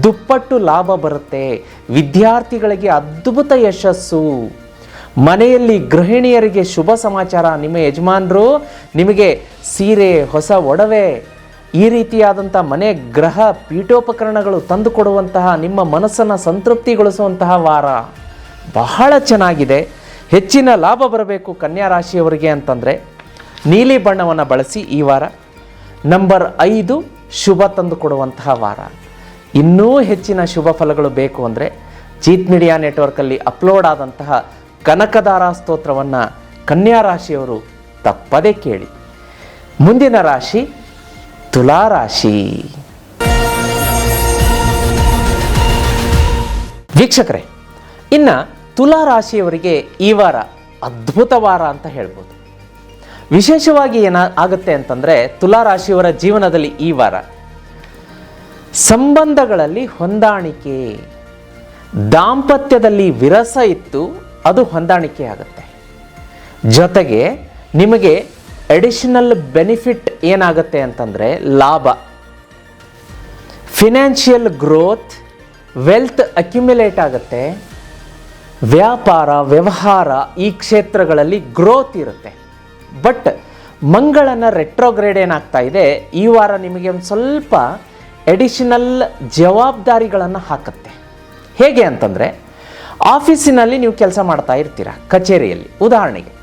ದುಪ್ಪಟ್ಟು ಲಾಭ ಬರುತ್ತೆ. ವಿದ್ಯಾರ್ಥಿಗಳಿಗೆ ಅದ್ಭುತ ಯಶಸ್ಸು. ಮನೆಯಲ್ಲಿ ಗೃಹಿಣಿಯರಿಗೆ ಶುಭ ಸಮಾಚಾರ. ನಿಮ್ಮ ಯಜಮಾನರು ನಿಮಗೆ ಸೀರೆ, ಹೊಸ ಒಡವೆ ಈ ರೀತಿಯಾದಂಥ ಮನೆ ಗ್ರಹ ಪೀಠೋಪಕರಣಗಳು ತಂದುಕೊಡುವಂತಹ ನಿಮ್ಮ ಮನಸ್ಸನ್ನು ಸಂತೃಪ್ತಿಗೊಳಿಸುವಂತಹ ವಾರ ಬಹಳ ಚೆನ್ನಾಗಿದೆ. ಹೆಚ್ಚಿನ ಲಾಭ ಬರಬೇಕು ಕನ್ಯಾ ರಾಶಿಯವರಿಗೆ ಅಂತಂದರೆ, ನೀಲಿ ಬಣ್ಣವನ್ನು ಬಳಸಿ ಈ ವಾರ. ನಂಬರ್ ಐದು, ಶುಭ ತಂದುಕೊಡುವಂತಹ ವಾರ. ಇನ್ನೂ ಹೆಚ್ಚಿನ ಶುಭ ಫಲಗಳು ಬೇಕು ಅಂದರೆ, ಜೀತ್ ಮೀಡಿಯಾ ನೆಟ್ವರ್ಕಲ್ಲಿ ಅಪ್ಲೋಡ್ ಆದಂತಹ ಕನಕದಾರ ಸ್ತೋತ್ರವನ್ನು ಕನ್ಯಾ ರಾಶಿಯವರು ತಪ್ಪದೇ ಕೇಳಿ. ಮುಂದಿನ ರಾಶಿ ತುಲಾ ರಾಶಿ ವೀಕ್ಷಕರೇ, ಇನ್ನು ತುಲಾ ರಾಶಿಯವರಿಗೆ ಈ ವಾರ ಅದ್ಭುತ ವಾರ ಅಂತ ಹೇಳ್ಬೋದು. ವಿಶೇಷವಾಗಿ ಏನ ಆಗುತ್ತೆ ಅಂತಂದರೆ ತುಲಾ ರಾಶಿಯವರ ಜೀವನದಲ್ಲಿ ಈ ವಾರ ಸಂಬಂಧಗಳಲ್ಲಿ ಹೊಂದಾಣಿಕೆ, ದಾಂಪತ್ಯದಲ್ಲಿ ವಿರಸ ಇತ್ತು, ಅದು ಹೊಂದಾಣಿಕೆ ಆಗುತ್ತೆ. ಜೊತೆಗೆ ನಿಮಗೆ ಅಡಿಷನಲ್ ಬೆನಿಫಿಟ್ ಏನಾಗುತ್ತೆ ಅಂತಂದರೆ ಲಾಭ. ಫಿನಾನ್ಷಿಯಲ್ ಗ್ರೋತ್ ವೆಲ್ತ್ ಅಕ್ಯುಮುಲೇಟ್ ಆಗುತ್ತೆ. ವ್ಯಾಪಾರ, ವ್ಯವಹಾರ ಈ ಕ್ಷೇತ್ರಗಳಲ್ಲಿ ಗ್ರೋತ್ ಇರುತ್ತೆ. ಬಟ್ ಮಂಗಳನ ರೆಟ್ರೋಗ್ರೇಡ್ ಏನಾಗ್ತಾ ಇದೆ? ಈ ವಾರ ನಿಮಗೆ ಒಂದು ಸ್ವಲ್ಪ ಎಡಿಷನಲ್ ಜವಾಬ್ದಾರಿಗಳನ್ನು ಹಾಕುತ್ತೆ. ಹೇಗೆ ಅಂತಂದರೆ ಆಫೀಸಿನಲ್ಲಿ ನೀವು ಕೆಲಸ ಮಾಡ್ತಾ ಇರ್ತೀರ? ಕಚೇರಿಯಲ್ಲಿ. ಉದಾಹರಣೆಗೆ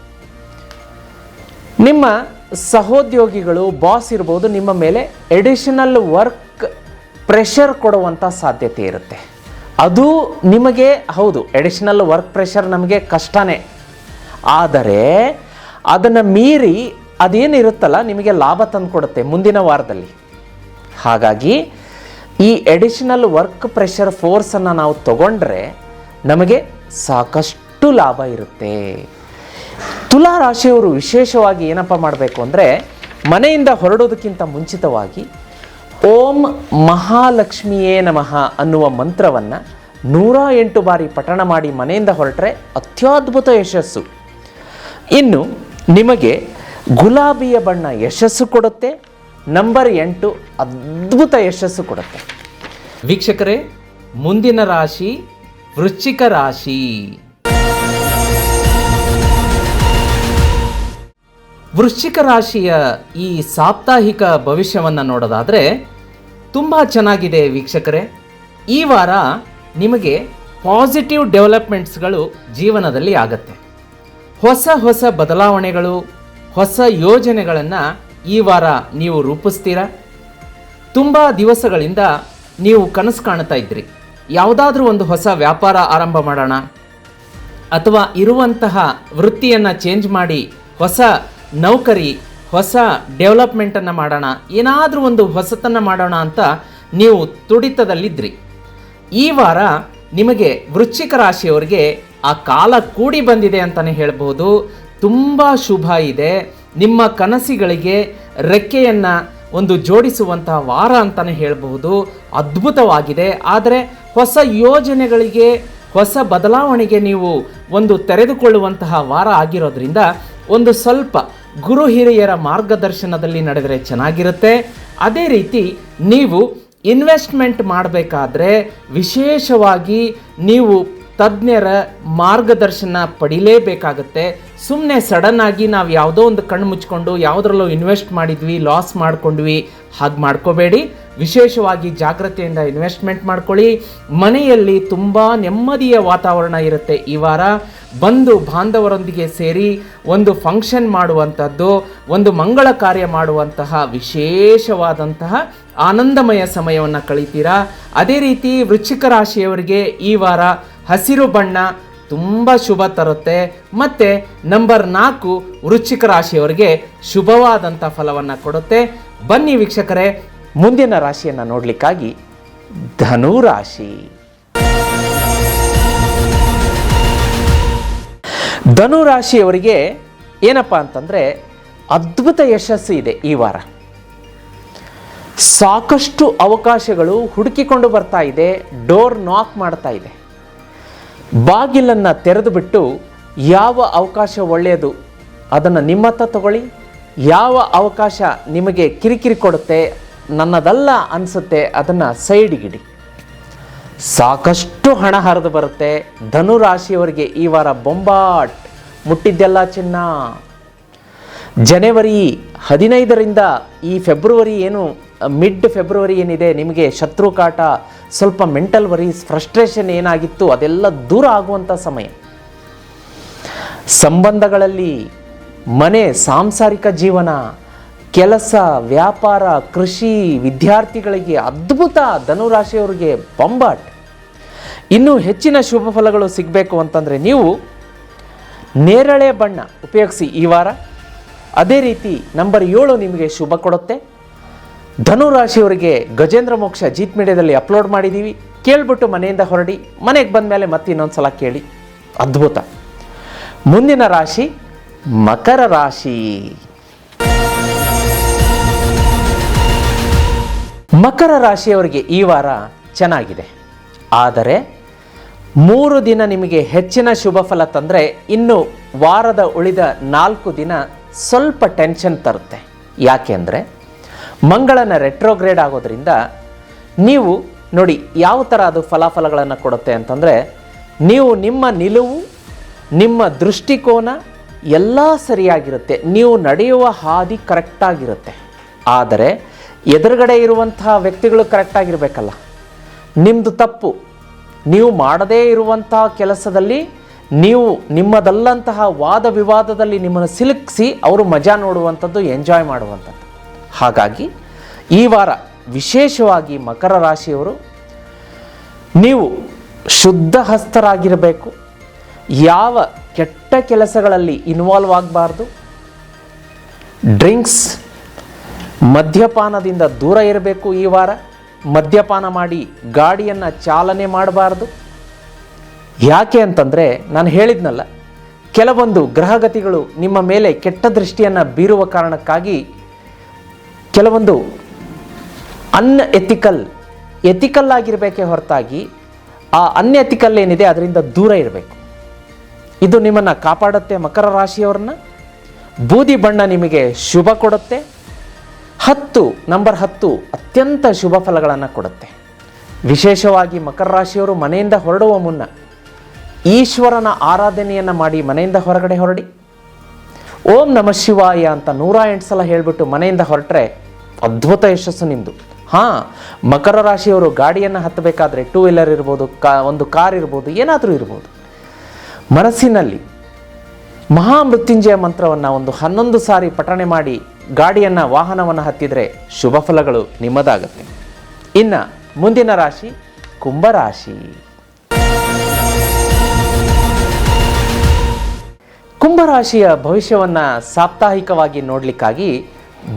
ನಿಮ್ಮ ಸಹೋದ್ಯೋಗಿಗಳು ಬಾಸ್ ಇರ್ಬೋದು, ನಿಮ್ಮ ಮೇಲೆ ಎಡಿಷನಲ್ ವರ್ಕ್ ಪ್ರೆಷರ್ ಕೊಡುವಂಥ ಸಾಧ್ಯತೆ ಇರುತ್ತೆ. ಅದು ನಿಮಗೆ, ಹೌದು ಎಡಿಷನಲ್ ವರ್ಕ್ ಪ್ರೆಷರ್ ನಮಗೆ ಕಷ್ಟನೇ. ಆದರೆ, ಅದನ್ನು ಮೀರಿ ಅದೇನಿರುತ್ತಲ್ಲ, ನಿಮಗೆ ಲಾಭ ತಂದುಕೊಡುತ್ತೆ ಮುಂದಿನ ವಾರದಲ್ಲಿ. ಹಾಗಾಗಿ, ಈ ಎಡಿಷನಲ್ ವರ್ಕ್ ಪ್ರೆಷರ್ ಫೋರ್ಸನ್ನು ನಾವು ತಗೊಂಡ್ರೆ ನಮಗೆ ಸಾಕಷ್ಟು ಲಾಭ ಇರುತ್ತೆ. ತುಲಾ ರಾಶಿಯವರು ವಿಶೇಷವಾಗಿ ಏನಪ್ಪ ಮಾಡಬೇಕು ಅಂದರೆ ಮನೆಯಿಂದ ಹೊರಡೋದಕ್ಕಿಂತ ಮುಂಚಿತವಾಗಿ ಓಂ ಮಹಾಲಕ್ಷ್ಮಿಯೇ ನಮಃ ಅನ್ನುವ ಮಂತ್ರವನ್ನು ನೂರ ಎಂಟು ಬಾರಿ ಪಠಣ ಮಾಡಿ ಮನೆಯಿಂದ ಹೊರಟರೆ ಅತ್ಯದ್ಭುತ ಯಶಸ್ಸು. ಇನ್ನು ನಿಮಗೆ ಗುಲಾಬಿಯ ಬಣ್ಣ ಯಶಸ್ಸು ಕೊಡುತ್ತೆ, ನಂಬರ್ ಎಂಟು ಅದ್ಭುತ ಯಶಸ್ಸು ಕೊಡುತ್ತೆ. ವೀಕ್ಷಕರೇ, ಮುಂದಿನ ರಾಶಿ ವೃಶ್ಚಿಕ ರಾಶಿ. ವೃಶ್ಚಿಕ ರಾಶಿಯ ಈ ಸಾಪ್ತಾಹಿಕ ಭವಿಷ್ಯವನ್ನು ನೋಡೋದಾದರೆ ತುಂಬ ಚೆನ್ನಾಗಿದೆ ವೀಕ್ಷಕರೇ. ಈ ವಾರ ನಿಮಗೆ ಪಾಸಿಟಿವ್ ಡೆವಲಪ್ಮೆಂಟ್ಸ್ಗಳು ಜೀವನದಲ್ಲಿ ಆಗತ್ತೆ. ಹೊಸ ಹೊಸ ಬದಲಾವಣೆಗಳು, ಹೊಸ ಯೋಜನೆಗಳನ್ನು ಈ ವಾರ ನೀವು ರೂಪಿಸ್ತೀರಾ? ತುಂಬ ದಿವಸಗಳಿಂದ ನೀವು ಕನಸು ಕಾಣ್ತಾ ಇದ್ರಿ. ಯಾವುದಾದ್ರೂ ಒಂದು ಹೊಸ ವ್ಯಾಪಾರ ಆರಂಭ ಮಾಡೋಣ. ಅಥವಾ ಇರುವಂತಹ ವೃತ್ತಿಯನ್ನು ಚೇಂಜ್ ಮಾಡಿ ಹೊಸ ನೌಕರಿ, ಹೊಸ ಡೆವಲಪ್ಮೆಂಟನ್ನು ಮಾಡೋಣ, ಏನಾದರೂ ಒಂದು ಹೊಸತನ್ನು ಮಾಡೋಣ ಅಂತ ನೀವು ತುಡಿತದಲ್ಲಿದ್ದಿರಿ ಈ ವಾರ ನಿಮಗೆ ವೃಶ್ಚಿಕ ರಾಶಿಯವರಿಗೆ ಆ ಕಾಲ ಕೂಡಿ ಬಂದಿದೆ ಅಂತಲೇ ಹೇಳ್ಬೋದು. ತುಂಬ ಶುಭ ಇದೆ. ನಿಮ್ಮ ಕನಸಿಗಳಿಗೆ ರೆಕ್ಕೆಯನ್ನು ಒಂದು ಜೋಡಿಸುವಂತಹ ವಾರ ಅಂತಲೇ ಹೇಳಬಹುದು ಅದ್ಭುತವಾಗಿದೆ. ಆದರೆ ಹೊಸ ಯೋಜನೆಗಳಿಗೆ, ಹೊಸ ಬದಲಾವಣೆಗೆ ನೀವು ಒಂದು ತೆರೆದುಕೊಳ್ಳುವಂತಹ ವಾರ ಆಗಿರೋದ್ರಿಂದ ಒಂದು ಸ್ವಲ್ಪ ಗುರು ಹಿರಿಯರ ಮಾರ್ಗದರ್ಶನದಲ್ಲಿ ನಡೆದರೆ ಚೆನ್ನಾಗಿರುತ್ತೆ. ಅದೇ ರೀತಿ ನೀವು ಇನ್ವೆಸ್ಟ್ಮೆಂಟ್ ಮಾಡಬೇಕಾದ್ರೆ ವಿಶೇಷವಾಗಿ ನೀವು ತಜ್ಞರ ಮಾರ್ಗದರ್ಶನ ಪಡಿಲೇಬೇಕಾಗತ್ತೆ. ಸುಮ್ಮನೆ ಸಡನ್ನಾಗಿ ನಾವು ಯಾವುದೋ ಒಂದು ಕಣ್ಣು ಮುಚ್ಕೊಂಡು ಯಾವುದರಲ್ಲೋ ಇನ್ವೆಸ್ಟ್ ಮಾಡಿದ್ವಿ, ಲಾಸ್ ಮಾಡ್ಕೊಂಡ್ವಿ, ಹಾಗೆ ಮಾಡ್ಕೋಬೇಡಿ. ವಿಶೇಷವಾಗಿ ಜಾಗ್ರತೆಯಿಂದ ಇನ್ವೆಸ್ಟ್ಮೆಂಟ್ ಮಾಡ್ಕೊಳ್ಳಿ. ಮನೆಯಲ್ಲಿ ತುಂಬ ನೆಮ್ಮದಿಯ ವಾತಾವರಣ ಇರುತ್ತೆ. ಈ ವಾರ ಬಂದು ಬಾಂಧವರೊಂದಿಗೆ ಸೇರಿ ಒಂದು ಫಂಕ್ಷನ್ ಮಾಡುವಂಥದ್ದು, ಒಂದು ಮಂಗಳ ಕಾರ್ಯ ಮಾಡುವಂತಹ ವಿಶೇಷವಾದಂತಹ ಆನಂದಮಯ ಸಮಯವನ್ನು ಕಳಿತೀರಾ? ಅದೇ ರೀತಿ ವೃಶ್ಚಿಕ ರಾಶಿಯವರಿಗೆ ಈ ವಾರ ಹಸಿರು ಬಣ್ಣ ತುಂಬ ಶುಭ ತರುತ್ತೆ. ಮತ್ತು ನಂಬರ್ ನಾಲ್ಕು ವೃಶ್ಚಿಕ ರಾಶಿಯವರಿಗೆ ಶುಭವಾದಂಥ ಫಲವನ್ನು ಕೊಡುತ್ತೆ. ಬನ್ನಿ ವೀಕ್ಷಕರೇ ಮುಂದಿನ ರಾಶಿಯನ್ನು ನೋಡಲಿಕ್ಕಾಗಿ ಧನು ರಾಶಿ ಧನು ರಾಶಿಯವರಿಗೆ ಏನಪ್ಪ ಅಂತಂದರೆ ಅದ್ಭುತ ಯಶಸ್ಸು ಇದೆ ಈ ವಾರ. ಸಾಕಷ್ಟು ಅವಕಾಶಗಳು ಹುಡುಕಿಕೊಂಡು ಬರ್ತಾ ಇದೆ, ಡೋರ್ ನಾಕ್ ಮಾಡ್ತಾ ಇದೆ. ಬಾಗಿಲನ್ನು ತೆರೆದು ಬಿಟ್ಟು ಯಾವ ಅವಕಾಶ ಒಳ್ಳೆಯದು ಅದನ್ನು ನಿಮ್ಮತ್ತ ತಗೊಳ್ಳಿ, ಯಾವ ಅವಕಾಶ ನಿಮಗೆ ಕಿರಿಕಿರಿ ಕೊಡುತ್ತೆ ನನ್ನದಲ್ಲ ಅನಿಸುತ್ತೆ ಅದನ್ನು ಸೈಡಿಗಿಡಿ ಸಾಕಷ್ಟು ಹಣ ಹರಿದು ಬರುತ್ತೆ. ಧನು ರಾಶಿಯವರಿಗೆ ಈ ವಾರ ಬೊಂಬಾಟ್. ಮುಟ್ಟಿದ್ದೆಲ್ಲ ಚಿನ್ನ. ಜನವರಿ ಹದಿನೈದರಿಂದ ಈ ಫೆಬ್ರವರಿ ಏನು, ಮಿಡ್ ಫೆಬ್ರವರಿ ಏನಿದೆ ನಿಮಗೆ ಶತ್ರು ಕಾಟ, ಸ್ವಲ್ಪ ಮೆಂಟಲ್ ವರೀಸ್, ಫ್ರಸ್ಟ್ರೇಷನ್ ಏನಾಗಿತ್ತು, ಅದೆಲ್ಲ ದೂರ ಆಗುವಂಥ ಸಮಯ. ಸಂಬಂಧಗಳಲ್ಲಿ ಮನೆ, ಸಾಂಸಾರಿಕ ಜೀವನ ಕೆಲಸ, ವ್ಯಾಪಾರ, ಕೃಷಿ ವಿದ್ಯಾರ್ಥಿಗಳಿಗೆ ಅದ್ಭುತ ಧನುರಾಶಿಯವರಿಗೆ ಬೊಂಬಾಟ್. ಇನ್ನೂ ಹೆಚ್ಚಿನ ಶುಭ ಫಲಗಳು ಸಿಗಬೇಕು ಅಂತಂದರೆ ನೀವು ನೇರಳೆ ಬಣ್ಣ ಉಪಯೋಗಿಸಿ ಈ ವಾರ. ಅದೇ ರೀತಿ ನಂಬರ್ ಏಳು ನಿಮಗೆ ಶುಭ ಕೊಡುತ್ತೆ. ಧನುರಾಶಿಯವರಿಗೆ ಗಜೇಂದ್ರ ಮೋಕ್ಷ ಜೀತ್ ಮೀಡಿಯಾದಲ್ಲಿ ಅಪ್ಲೋಡ್ ಮಾಡಿದ್ದೀವಿ ಕೇಳಿಬಿಟ್ಟು ಮನೆಯಿಂದ ಹೊರಡಿ, ಮನೆಗೆ ಬಂದ ಮೇಲೆ ಮತ್ತೆ ಇನ್ನೊಂದು ಸಲ ಕೇಳಿ. ಅದ್ಭುತ. ಮುಂದಿನ ರಾಶಿ ಮಕರ ರಾಶಿ. ಮಕರ ರಾಶಿಯವರಿಗೆ ಈ ವಾರ ಚೆನ್ನಾಗಿದೆ. ಆದರೆ ಮೂರು ದಿನ ನಿಮಗೆ ಹೆಚ್ಚಿನ ಶುಭ ಫಲ ತಂದರೆ ಇನ್ನು ವಾರದ ಉಳಿದ ನಾಲ್ಕು ದಿನ ಸ್ವಲ್ಪ ಟೆನ್ಷನ್ ತರುತ್ತೆ. ಯಾಕೆಂದರೆ ಮಂಗಳನ ರೆಟ್ರೋಗ್ರೇಡ್ ಆಗೋದ್ರಿಂದ ನೀವು ನೋಡಿ ಯಾವ ಥರ ಅದು ಫಲಾಫಲಗಳನ್ನು ಕೊಡುತ್ತೆ ಅಂತಂದರೆ ನೀವು ನಿಮ್ಮ ನಿಲುವು, ನಿಮ್ಮ ದೃಷ್ಟಿಕೋನ ಎಲ್ಲ ಸರಿಯಾಗಿರುತ್ತೆ. ನೀವು ನಡೆಯುವ ಹಾದಿ ಕರೆಕ್ಟಾಗಿರುತ್ತೆ ಆದರೆ ಎದುರುಗಡೆ ಇರುವಂತಹ ವ್ಯಕ್ತಿಗಳು ಕರೆಕ್ಟಾಗಿರಬೇಕಲ್ಲ ನಿಮ್ಮದು ತಪ್ಪು. ನೀವು ಮಾಡದೇ ಇರುವಂತಹ ಕೆಲಸದಲ್ಲಿ ನೀವು ನಿಮ್ಮದಲ್ಲಂತಹ ವಾದ ವಿವಾದದಲ್ಲಿ ನಿಮ್ಮನ್ನು ಸಿಲುಕಿಸಿ ಅವರು ಮಜಾ ನೋಡುವಂಥದ್ದು ಎಂಜಾಯ್ ಮಾಡುವಂಥದ್ದು. ಹಾಗಾಗಿ ಈ ವಾರ ವಿಶೇಷವಾಗಿ ಮಕರ ರಾಶಿಯವರು, ನೀವು ಶುದ್ಧ ಹಸ್ತರಾಗಿರಬೇಕು. ಯಾವ ಕೆಟ್ಟ ಕೆಲಸಗಳಲ್ಲಿ ಇನ್ವಾಲ್ವ್ ಆಗಬಾರ್ದು. ಡ್ರಿಂಕ್ಸ್ ಮದ್ಯಪಾನದಿಂದ ದೂರ ಇರಬೇಕು ಈ ವಾರ. ಮದ್ಯಪಾನ ಮಾಡಿ ಗಾಡಿಯನ್ನು ಚಾಲನೆ ಮಾಡಬಾರ್ದು. ಯಾಕೆ ಅಂತಂದರೆ ನಾನು ಹೇಳಿದ್ನಲ್ಲ, ಕೆಲವೊಂದು ಗ್ರಹಗತಿಗಳು ನಿಮ್ಮ ಮೇಲೆ ಕೆಟ್ಟ ದೃಷ್ಟಿಯನ್ನು ಬೀರುವ ಕಾರಣಕ್ಕಾಗಿ ಕೆಲವೊಂದು ಅನ್ ಎಥಿಕಲ್ ಎಥಿಕಲ್ ಆಗಿರಬೇಕೇ ಹೊರತಾಗಿ ಆ ಅನ್ಎಥಿಕಲ್ ಏನಿದೆ ಅದರಿಂದ ದೂರ ಇರಬೇಕು. ಇದು ನಿಮ್ಮನ್ನು ಕಾಪಾಡುತ್ತೆ ಮಕರ ರಾಶಿಯವ್ರನ್ನ. ಬೂದಿ ಬಣ್ಣ ನಿಮಗೆ ಶುಭ ಕೊಡುತ್ತೆ. ಹತ್ತು ನಂಬರ್ ಹತ್ತು ಅತ್ಯಂತ ಶುಭ ಫಲಗಳನ್ನು ಕೊಡುತ್ತೆ. ವಿಶೇಷವಾಗಿ ಮಕರ ರಾಶಿಯವರು ಮನೆಯಿಂದ ಹೊರಡುವ ಮುನ್ನ ಈಶ್ವರನ ಆರಾಧನೆಯನ್ನು ಮಾಡಿ ಮನೆಯಿಂದ ಹೊರಗಡೆ ಹೊರಡಿ. ಓಂ ನಮ ಶಿವಾಯ ಅಂತ ನೂರ ಎಂಟು ಸಲ ಹೇಳಿಬಿಟ್ಟು ಮನೆಯಿಂದ ಹೊರಟ್ರೆ ಅದ್ಭುತ ಯಶಸ್ಸು ನಿಮ್ಮದು ಹಾಂ, ಮಕರ ರಾಶಿಯವರು ಗಾಡಿಯನ್ನು ಹತ್ತಬೇಕಾದ್ರೆ ಟೂ ವೀಲರ್ ಇರ್ಬೋದು, ಕಾ, ಒಂದು ಕಾರ್ ಇರ್ಬೋದು, ಏನಾದರೂ ಇರ್ಬೋದು. ಮನಸ್ಸಿನಲ್ಲಿ ಮಹಾಮೃತ್ಯುಂಜಯ ಮಂತ್ರವನ್ನು ಒಂದು ಹನ್ನೊಂದು ಸಾರಿ ಪಠಣೆ ಮಾಡಿ ಗಾಡಿಯನ್ನು, ವಾಹನವನ್ನು ಹತ್ತಿದರೆ ಶುಭ ಫಲಗಳು ನಿಮ್ಮದಾಗುತ್ತೆ. ಇನ್ನು ಮುಂದಿನ ರಾಶಿ, ಕುಂಭರಾಶಿ. ಕುಂಭರಾಶಿಯ ಭವಿಷ್ಯವನ್ನು ಸಾಪ್ತಾಹಿಕವಾಗಿ ನೋಡಲಿಕ್ಕಾಗಿ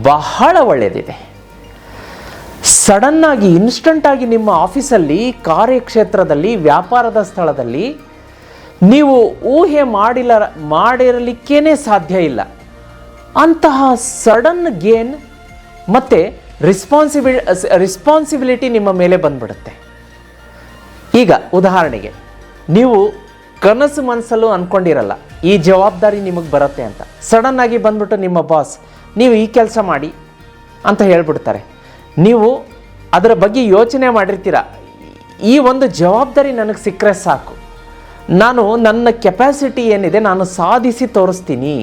ಬಹಳ ಒಳ್ಳೆಯದಿದೆ ಸಡನ್ನಾಗಿ, ಇನ್ಸ್ಟಂಟಾಗಿ ನಿಮ್ಮ ಆಫೀಸಲ್ಲಿ, ಕಾರ್ಯಕ್ಷೇತ್ರದಲ್ಲಿ, ವ್ಯಾಪಾರದ ಸ್ಥಳದಲ್ಲಿ ನೀವು ಊಹೆ ಮಾಡಿಲ್ಲ ಮಾಡಿರಲಿಕ್ಕೇನೆ ಸಾಧ್ಯ ಇಲ್ಲ. ಅಂತಹ ಸಡನ್ ಗೇನ್ ಮತ್ತು ರಿಸ್ಪಾನ್ಸಿಬಿಲ್ ರಿಸ್ಪಾನ್ಸಿಬಿಲಿಟಿ ನಿಮ್ಮ ಮೇಲೆ ಬಂದ್ಬಿಡುತ್ತೆ. ಈಗ ಉದಾಹರಣೆಗೆ, ನೀವು ಕನಸು ಮನಸ್ಸಲ್ಲೂ ಅಂದ್ಕೊಂಡಿರಲ್ಲ ಈ ಜವಾಬ್ದಾರಿ ನಿಮಗೆ ಬರುತ್ತೆ ಅಂತ. ಸಡನ್ ಆಗಿ ಬಂದ್ಬಿಟ್ಟು ನಿಮ್ಮ ಬಾಸ್ ನೀವು ಈ ಕೆಲಸ ಮಾಡಿ ಅಂತ ಹೇಳ್ಬಿಡ್ತಾರೆ. ನೀವು ಅದರ ಬಗ್ಗೆ ಯೋಚನೆ ಮಾಡಿರ್ತೀರ. ಈ ಒಂದು ಜವಾಬ್ದಾರಿ ನನಗೆ ಸಿಕ್ಕರೆ ಸಾಕು. ನಾನು ನನ್ನ ಕೆಪಾಸಿಟಿ ಏನಿದೆ ನಾನು ಸಾಧಿಸಿ ತೋರಿಸ್ತೀನಿ.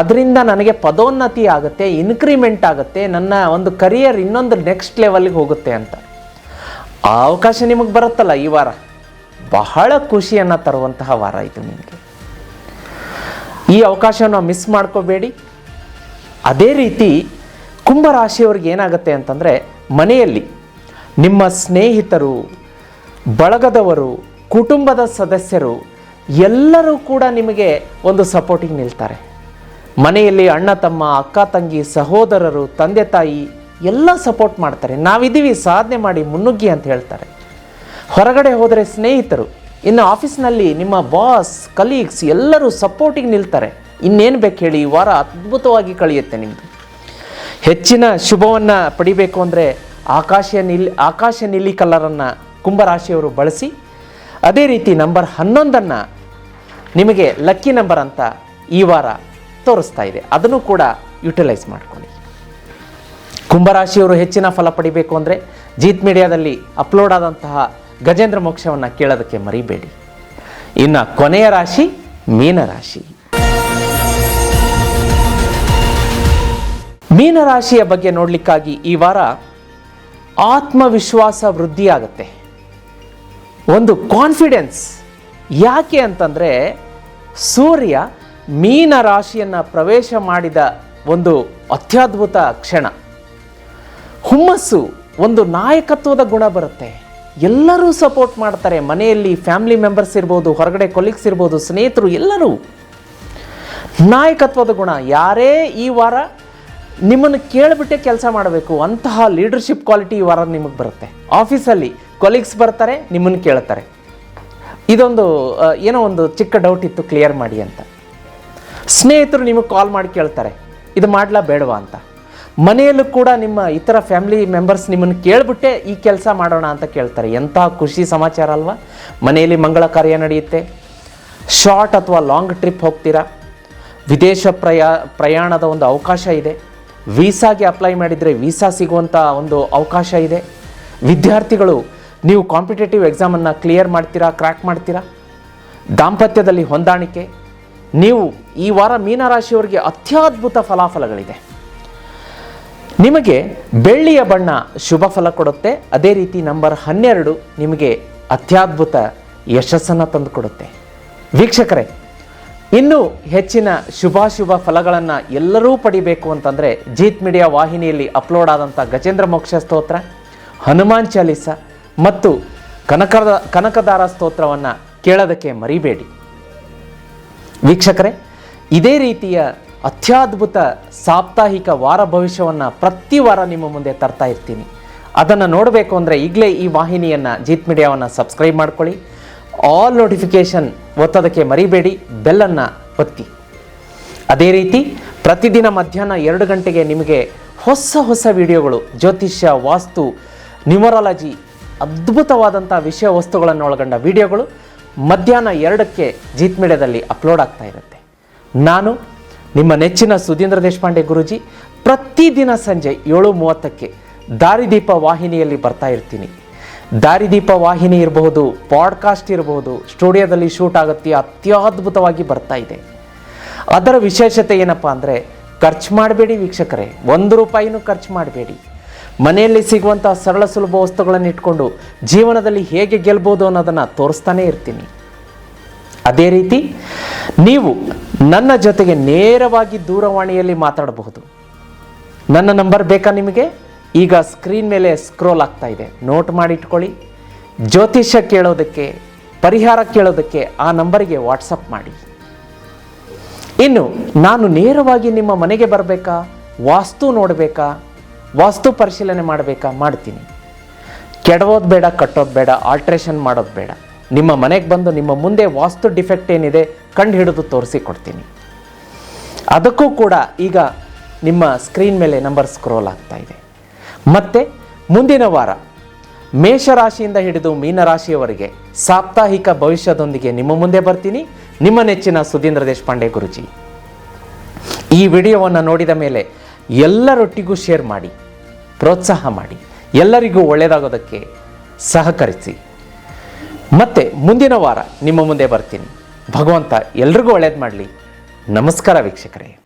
ಅದರಿಂದ ನನಗೆ ಪದೋನ್ನತಿ ಆಗುತ್ತೆ ಇನ್ಕ್ರಿಮೆಂಟ್ ಆಗುತ್ತೆ, ನನ್ನ ಒಂದು ಕರಿಯರ್ ಇನ್ನೊಂದು ನೆಕ್ಸ್ಟ್ ಲೆವೆಲ್ಗೆ ಹೋಗುತ್ತೆ ಅಂತ. ಆ ಅವಕಾಶ ನಿಮಗೆ ಬರುತ್ತಲ್ಲ ಈ ವಾರ? ಬಹಳ ಖುಷಿಯನ್ನು ತರುವಂತಹ ವಾರ ಇದು ನಿಮಗೆ. ಈ ಅವಕಾಶವನ್ನು ಮಿಸ್ ಮಾಡ್ಕೋಬೇಡಿ. ಅದೇ ರೀತಿ ಕುಂಭರಾಶಿಯವ್ರಿಗೆ ಏನಾಗುತ್ತೆ ಅಂತಂದರೆ ಮನೆಯಲ್ಲಿ ನಿಮ್ಮ ಸ್ನೇಹಿತರು, ಬಳಗದವರು ಕುಟುಂಬದ ಸದಸ್ಯರು ಎಲ್ಲರೂ ಕೂಡ ನಿಮಗೆ ಒಂದು ಸಪೋರ್ಟಿಗೆ ನಿಲ್ತಾರೆ. ಮನೆಯಲ್ಲಿ ಅಣ್ಣ, ತಮ್ಮ, ಅಕ್ಕ, ತಂಗಿ, ಸಹೋದರರು, ತಂದೆ, ತಾಯಿ ಎಲ್ಲ ಸಪೋರ್ಟ್ ಮಾಡ್ತಾರೆ. ನಾವಿದ್ದೀವಿ, ಸಾಧನೆ ಮಾಡಿ ಮುನ್ನುಗ್ಗಿ ಅಂತ ಹೇಳ್ತಾರೆ. ಹೊರಗಡೆ ಹೋದರೆ ಸ್ನೇಹಿತರು, ಇನ್ನು ಆಫೀಸ್ನಲ್ಲಿ ನಿಮ್ಮ ಬಾಸ್ ಕಲೀಗ್ಸ್ ಎಲ್ಲರೂ ಸಪೋರ್ಟಿಗೆ ನಿಲ್ತಾರೆ. ಇನ್ನೇನು ಬೇಕು ಹೇಳಿ ಈ ವಾರ ಅದ್ಭುತವಾಗಿ ಕಳೆಯುತ್ತೆ ನಿಮ್ಮದು ಹೆಚ್ಚಿನ ಶುಭವನ್ನು ಪಡಿಬೇಕು ಅಂದರೆ ಆಕಾಶ ನಿಲ್, ಆಕಾಶ ನೀಲಿ ಕಲರನ್ನು ಕುಂಭರಾಶಿಯವರು ಬಳಸಿ ಅದೇ ರೀತಿ ನಂಬರ್ ಹನ್ನೊಂದನ್ನು ನಿಮಗೆ ಲಕ್ಕಿ ನಂಬರ್ ಅಂತ ಈ ವಾರ ತೋರಿಸ್ತಾ ಇದೆ. ಅದನ್ನು ಕೂಡ ಯುಟಿಲೈಸ್ ಮಾಡ್ಕೊಳ್ಳಿ. ಕುಂಭರಾಶಿಯವರು ಹೆಚ್ಚಿನ ಫಲ ಪಡಿಬೇಕು ಅಂದರೆ ಜೀತ್ ಮೀಡಿಯಾದಲ್ಲಿ ಅಪ್ಲೋಡ್ ಆದಂತಹ ಗಜೇಂದ್ರ ಮೋಕ್ಷವನ್ನು ಕೇಳೋದಕ್ಕೆ ಮರಿಬೇಡಿ. ಇನ್ನು ಕೊನೆಯ ರಾಶಿ ಮೀನರಾಶಿ ಮೀನರಾಶಿಯ ಬಗ್ಗೆ ನೋಡಲಿಕ್ಕಾಗಿ ಈ ವಾರ ಆತ್ಮವಿಶ್ವಾಸ ವೃದ್ಧಿಯಾಗುತ್ತೆ. ಒಂದು ಕಾನ್ಫಿಡೆನ್ಸ್. ಯಾಕೆ ಅಂತಂದರೆ ಸೂರ್ಯ ಮೀನ ರಾಶಿಯನ್ನು ಪ್ರವೇಶ ಮಾಡಿದ ಒಂದು ಅತ್ಯದ್ಭುತ ಕ್ಷಣ. ಹುಮ್ಮಸ್ಸು ಒಂದು ನಾಯಕತ್ವದ ಗುಣ ಬರುತ್ತೆ. ಎಲ್ಲರೂ ಸಪೋರ್ಟ್ ಮಾಡ್ತಾರೆ. ಮನೆಯಲ್ಲಿ ಫ್ಯಾಮಿಲಿ ಮೆಂಬರ್ಸ್ ಇರ್ಬೋದು, ಹೊರಗಡೆ ಕೊಲೀಗ್ಸ್ ಇರ್ಬೋದು, ಸ್ನೇಹಿತರು ಎಲ್ಲರೂ. ನಾಯಕತ್ವದ ಗುಣ. ಯಾರೇ ಈ ವಾರ ನಿಮ್ಮನ್ನು ಕೇಳಿಬಿಟ್ಟೆ ಕೆಲಸ ಮಾಡಬೇಕು. ಅಂತಹ ಲೀಡರ್ಶಿಪ್ ಕ್ವಾಲಿಟಿ ವಾರ ನಿಮಗೆ ಬರುತ್ತೆ. ಆಫೀಸಲ್ಲಿ ಕೊಲೀಗ್ಸ್ ಬರ್ತಾರೆ, ನಿಮ್ಮನ್ನು ಕೇಳ್ತಾರೆ. ಇದೊಂದು ಏನೋ ಒಂದು ಚಿಕ್ಕ ಡೌಟ್ ಇತ್ತು ಕ್ಲಿಯರ್ ಮಾಡಿ ಅಂತ. ಸ್ನೇಹಿತರು ನಿಮಗೆ ಕಾಲ್ ಮಾಡಿ ಕೇಳ್ತಾರೆ, ಇದು ಮಾಡ್ಲಾ ಬೇಡವಾ ಅಂತ. ಮನೆಯಲ್ಲೂ ಕೂಡ ನಿಮ್ಮ ಇತರ ಫ್ಯಾಮಿಲಿ ಮೆಂಬರ್ಸ್ ನಿಮ್ಮನ್ನು ಕೇಳಿಬಿಟ್ಟೆ ಈ ಕೆಲಸ ಮಾಡೋಣ ಅಂತ ಕೇಳ್ತಾರೆ. ಎಂಥ ಖುಷಿ ಸಮಾಚಾರ ಅಲ್ವಾ? ಮನೆಯಲ್ಲಿ ಮಂಗಳ ಕಾರ್ಯ ನಡೆಯುತ್ತೆ. ಶಾರ್ಟ್ ಅಥವಾ ಲಾಂಗ್ ಟ್ರಿಪ್ ಹೋಗ್ತೀರಾ? ವಿದೇಶ ಪ್ರಯಾ, ಪ್ರಯಾಣದ ಒಂದು ಅವಕಾಶ ಇದೆ. ವೀಸಾಗೆ ಅಪ್ಲೈ ಮಾಡಿದರೆ ವೀಸಾ ಸಿಗುವಂಥ ಒಂದು ಅವಕಾಶ ಇದೆ. ವಿದ್ಯಾರ್ಥಿಗಳು, ನೀವು ಕಾಂಪಿಟೇಟಿವ್ ಎಕ್ಸಾಮನ್ನು ಕ್ಲಿಯರ್ ಮಾಡ್ತೀರಾ ಕ್ರ್ಯಾಕ್ ಮಾಡ್ತೀರಾ? ದಾಂಪತ್ಯದಲ್ಲಿ ಹೊಂದಾಣಿಕೆ, ನೀವು ಈ ವಾರ ಮೀನರಾಶಿಯವರಿಗೆ ಅತ್ಯದ್ಭುತ ಫಲಾಫಲಗಳಿದೆ. ನಿಮಗೆ ಬೆಳ್ಳಿಯ ಬಣ್ಣ ಶುಭ ಫಲ ಕೊಡುತ್ತೆ, ಅದೇ ರೀತಿ ನಂಬರ್ ಹನ್ನೆರಡು ನಿಮಗೆ ಅತ್ಯದ್ಭುತ ಯಶಸ್ಸನ್ನು ತಂದುಕೊಡುತ್ತೆ ವೀಕ್ಷಕರೇ ಇನ್ನೂ ಹೆಚ್ಚಿನ ಶುಭಾಶುಭ ಫಲಗಳನ್ನು ಎಲ್ಲರೂ ಪಡಿಬೇಕು ಅಂತಂದರೆ ಜೀತ್ ಮೀಡಿಯಾ ವಾಹಿನಿಯಲ್ಲಿ ಅಪ್ಲೋಡ್ ಆದಂಥ ಗಜೇಂದ್ರ ಮೋಕ್ಷ ಸ್ತೋತ್ರ, ಹನುಮಾನ್ ಚಾಲೀಸ ಮತ್ತು ಕನಕದ ಕನಕದಾರ ಸ್ತೋತ್ರವನ್ನು ಕೇಳೋದಕ್ಕೆ ಮರಿಬೇಡಿ. ವೀಕ್ಷಕರೇ, ಇದೇ ರೀತಿಯ ಅತ್ಯದ್ಭುತ ಸಾಪ್ತಾಹಿಕ ವಾರ ಭವಿಷ್ಯವನ್ನು ಪ್ರತಿ ವಾರ ನಿಮ್ಮ ಮುಂದೆ ತರ್ತಾ ಇರ್ತೀನಿ. ಅದನ್ನು ನೋಡಬೇಕು ಅಂದರೆ ಈಗಲೇ ಈ ವಾಹಿನಿಯನ್ನು ಜೀತ್ ಮೀಡಿಯಾವನ್ನು ಸಬ್ಸ್ಕ್ರೈಬ್ ಮಾಡ್ಕೊಳ್ಳಿ. ಆಲ್ ನೋಟಿಫಿಕೇಷನ್ ಒತ್ತೋದಕ್ಕೆ ಮರಿಬೇಡಿ, ಬೆಲ್ಲನ್ನು ಒತ್ತಿ. ಅದೇ ರೀತಿ ಪ್ರತಿದಿನ ಮಧ್ಯಾಹ್ನ ಎರಡು ಗಂಟೆಗೆ ನಿಮಗೆ ಹೊಸ ಹೊಸ ವಿಡಿಯೋಗಳು, ಜ್ಯೋತಿಷ್ಯ, ವಾಸ್ತು, ನ್ಯೂಮರಾಲಜಿ, ಅದ್ಭುತವಾದಂಥ ವಿಷಯ ವಸ್ತುಗಳನ್ನು ಒಳಗೊಂಡ ವಿಡಿಯೋಗಳು ಮಧ್ಯಾಹ್ನ ಎರಡಕ್ಕೆ ಜೀತ್ ಮೀಡಿಯಾದಲ್ಲಿ ಅಪ್ಲೋಡ್ ಆಗ್ತಾ ಇರುತ್ತೆ. ನಾನು ನಿಮ್ಮ ನೆಚ್ಚಿನ ಸುಧೀಂದ್ರ ದೇಶಪಾಂಡೆ ಗುರುಜಿ ಪ್ರತಿದಿನ ಸಂಜೆ ಏಳು ಮೂವತ್ತಕ್ಕೆ ದಾರಿದೀಪ ವಾಹಿನಿಯಲ್ಲಿ ಬರ್ತಾ ಇರ್ತೀನಿ. ದಾರಿದೀಪ ವಾಹಿನಿ ಇರಬಹುದು, ಪಾಡ್ಕಾಸ್ಟ್ ಇರಬಹುದು, ಸ್ಟುಡಿಯೋದಲ್ಲಿ ಶೂಟ್ ಆಗುತ್ತೆ, ಅತ್ಯದ್ಭುತವಾಗಿ ಬರ್ತಾ ಇದೆ. ಅದರ ವಿಶೇಷತೆ ಏನಪ್ಪ ಅಂದರೆ, ಖರ್ಚು ಮಾಡಬೇಡಿ ವೀಕ್ಷಕರೇ, ಒಂದು ರೂಪಾಯಿನೂ ಖರ್ಚು ಮಾಡಬೇಡಿ. ಮನೆಯಲ್ಲಿ ಸಿಗುವಂಥ ಸರಳ ಸುಲಭ ವಸ್ತುಗಳನ್ನು ಇಟ್ಕೊಂಡು ಜೀವನದಲ್ಲಿ ಹೇಗೆ ಗೆಲ್ಬೋದು ಅನ್ನೋದನ್ನು ತೋರಿಸ್ತಾನೆ ಇರ್ತೀನಿ. ಅದೇ ರೀತಿ, ನೀವು ನನ್ನ ಜೊತೆಗೆ ನೇರವಾಗಿ ದೂರವಾಣಿಯಲ್ಲಿ ಮಾತಾಡಬಹುದು. ನನ್ನ ನಂಬರ್ ಬೇಕಾ ನಿಮಗೆ? ಈಗ ಸ್ಕ್ರೀನ್ ಮೇಲೆ ಸ್ಕ್ರೋಲ್ ಆಗ್ತಾ ಇದೆ. ನೋಟ್ ಮಾಡಿಟ್ಕೊಳ್ಳಿ ಜ್ಯೋತಿಷ್ಯ ಕೇಳೋದಕ್ಕೆ, ಪರಿಹಾರ ಕೇಳೋದಕ್ಕೆ ಆ ನಂಬರಿಗೆ ವಾಟ್ಸಪ್ ಮಾಡಿ. ಇನ್ನು, ನಾನು ನೇರವಾಗಿ ನಿಮ್ಮ ಮನೆಗೆ ಬರಬೇಕಾ? ವಾಸ್ತು ನೋಡಬೇಕಾ? ವಾಸ್ತು ಪರಿಶೀಲನೆ ಮಾಡಬೇಕಾ? ಮಾಡ್ತೀನಿ. ಕೆಡವೋದು ಬೇಡ, ಕಟ್ಟೋದು ಬೇಡ ಆಲ್ಟ್ರೇಷನ್ ಮಾಡೋದು ಬೇಡ. ನಿಮ್ಮ ಮನೆಗೆ ಬಂದು ನಿಮ್ಮ ಮುಂದೆ ವಾಸ್ತು ಡಿಫೆಕ್ಟ್ ಏನಿದೆ ಕಂಡು ಹಿಡಿದು ತೋರಿಸಿ ಕೊಡ್ತೀನಿ. ಅದಕ್ಕೂ ಕೂಡ ಈಗ ನಿಮ್ಮ ಸ್ಕ್ರೀನ್ ಮೇಲೆ ನಂಬರ್ ಸ್ಕ್ರೋಲ್ ಆಗ್ತಾ ಇದೆ. ಮತ್ತೆ ಮುಂದಿನ ವಾರ, ಮೇಷರಾಶಿಯಿಂದ ಹಿಡಿದು ಮೀನರಾಶಿಯವರೆಗೆ ಸಾಪ್ತಾಹಿಕ ಭವಿಷ್ಯದೊಂದಿಗೆ ನಿಮ್ಮ ಮುಂದೆ ಬರ್ತೀನಿ. ನಿಮ್ಮ ನೆಚ್ಚಿನ ಸುಧೀಂದ್ರ ದೇಶಪಾಂಡೆ ಗುರುಜಿ. ಈ ವಿಡಿಯೋವನ್ನು ನೋಡಿದ ಮೇಲೆ ಎಲ್ಲರೊಟ್ಟಿಗೂ ಶೇರ್ ಮಾಡಿ, ಪ್ರೋತ್ಸಾಹ ಮಾಡಿ, ಎಲ್ಲರಿಗೂ ಒಳ್ಳೆಯದಾಗೋದಕ್ಕೆ ಸಹಕರಿಸಿ. ಮತ್ತೆ ಮುಂದಿನ ವಾರ ನಿಮ್ಮ ಮುಂದೆ ಬರ್ತೀನಿ. ಭಗವಂತ ಎಲ್ರಿಗೂ ಒಳ್ಳೇದು ಮಾಡಲಿ. ನಮಸ್ಕಾರ ವೀಕ್ಷಕರೇ.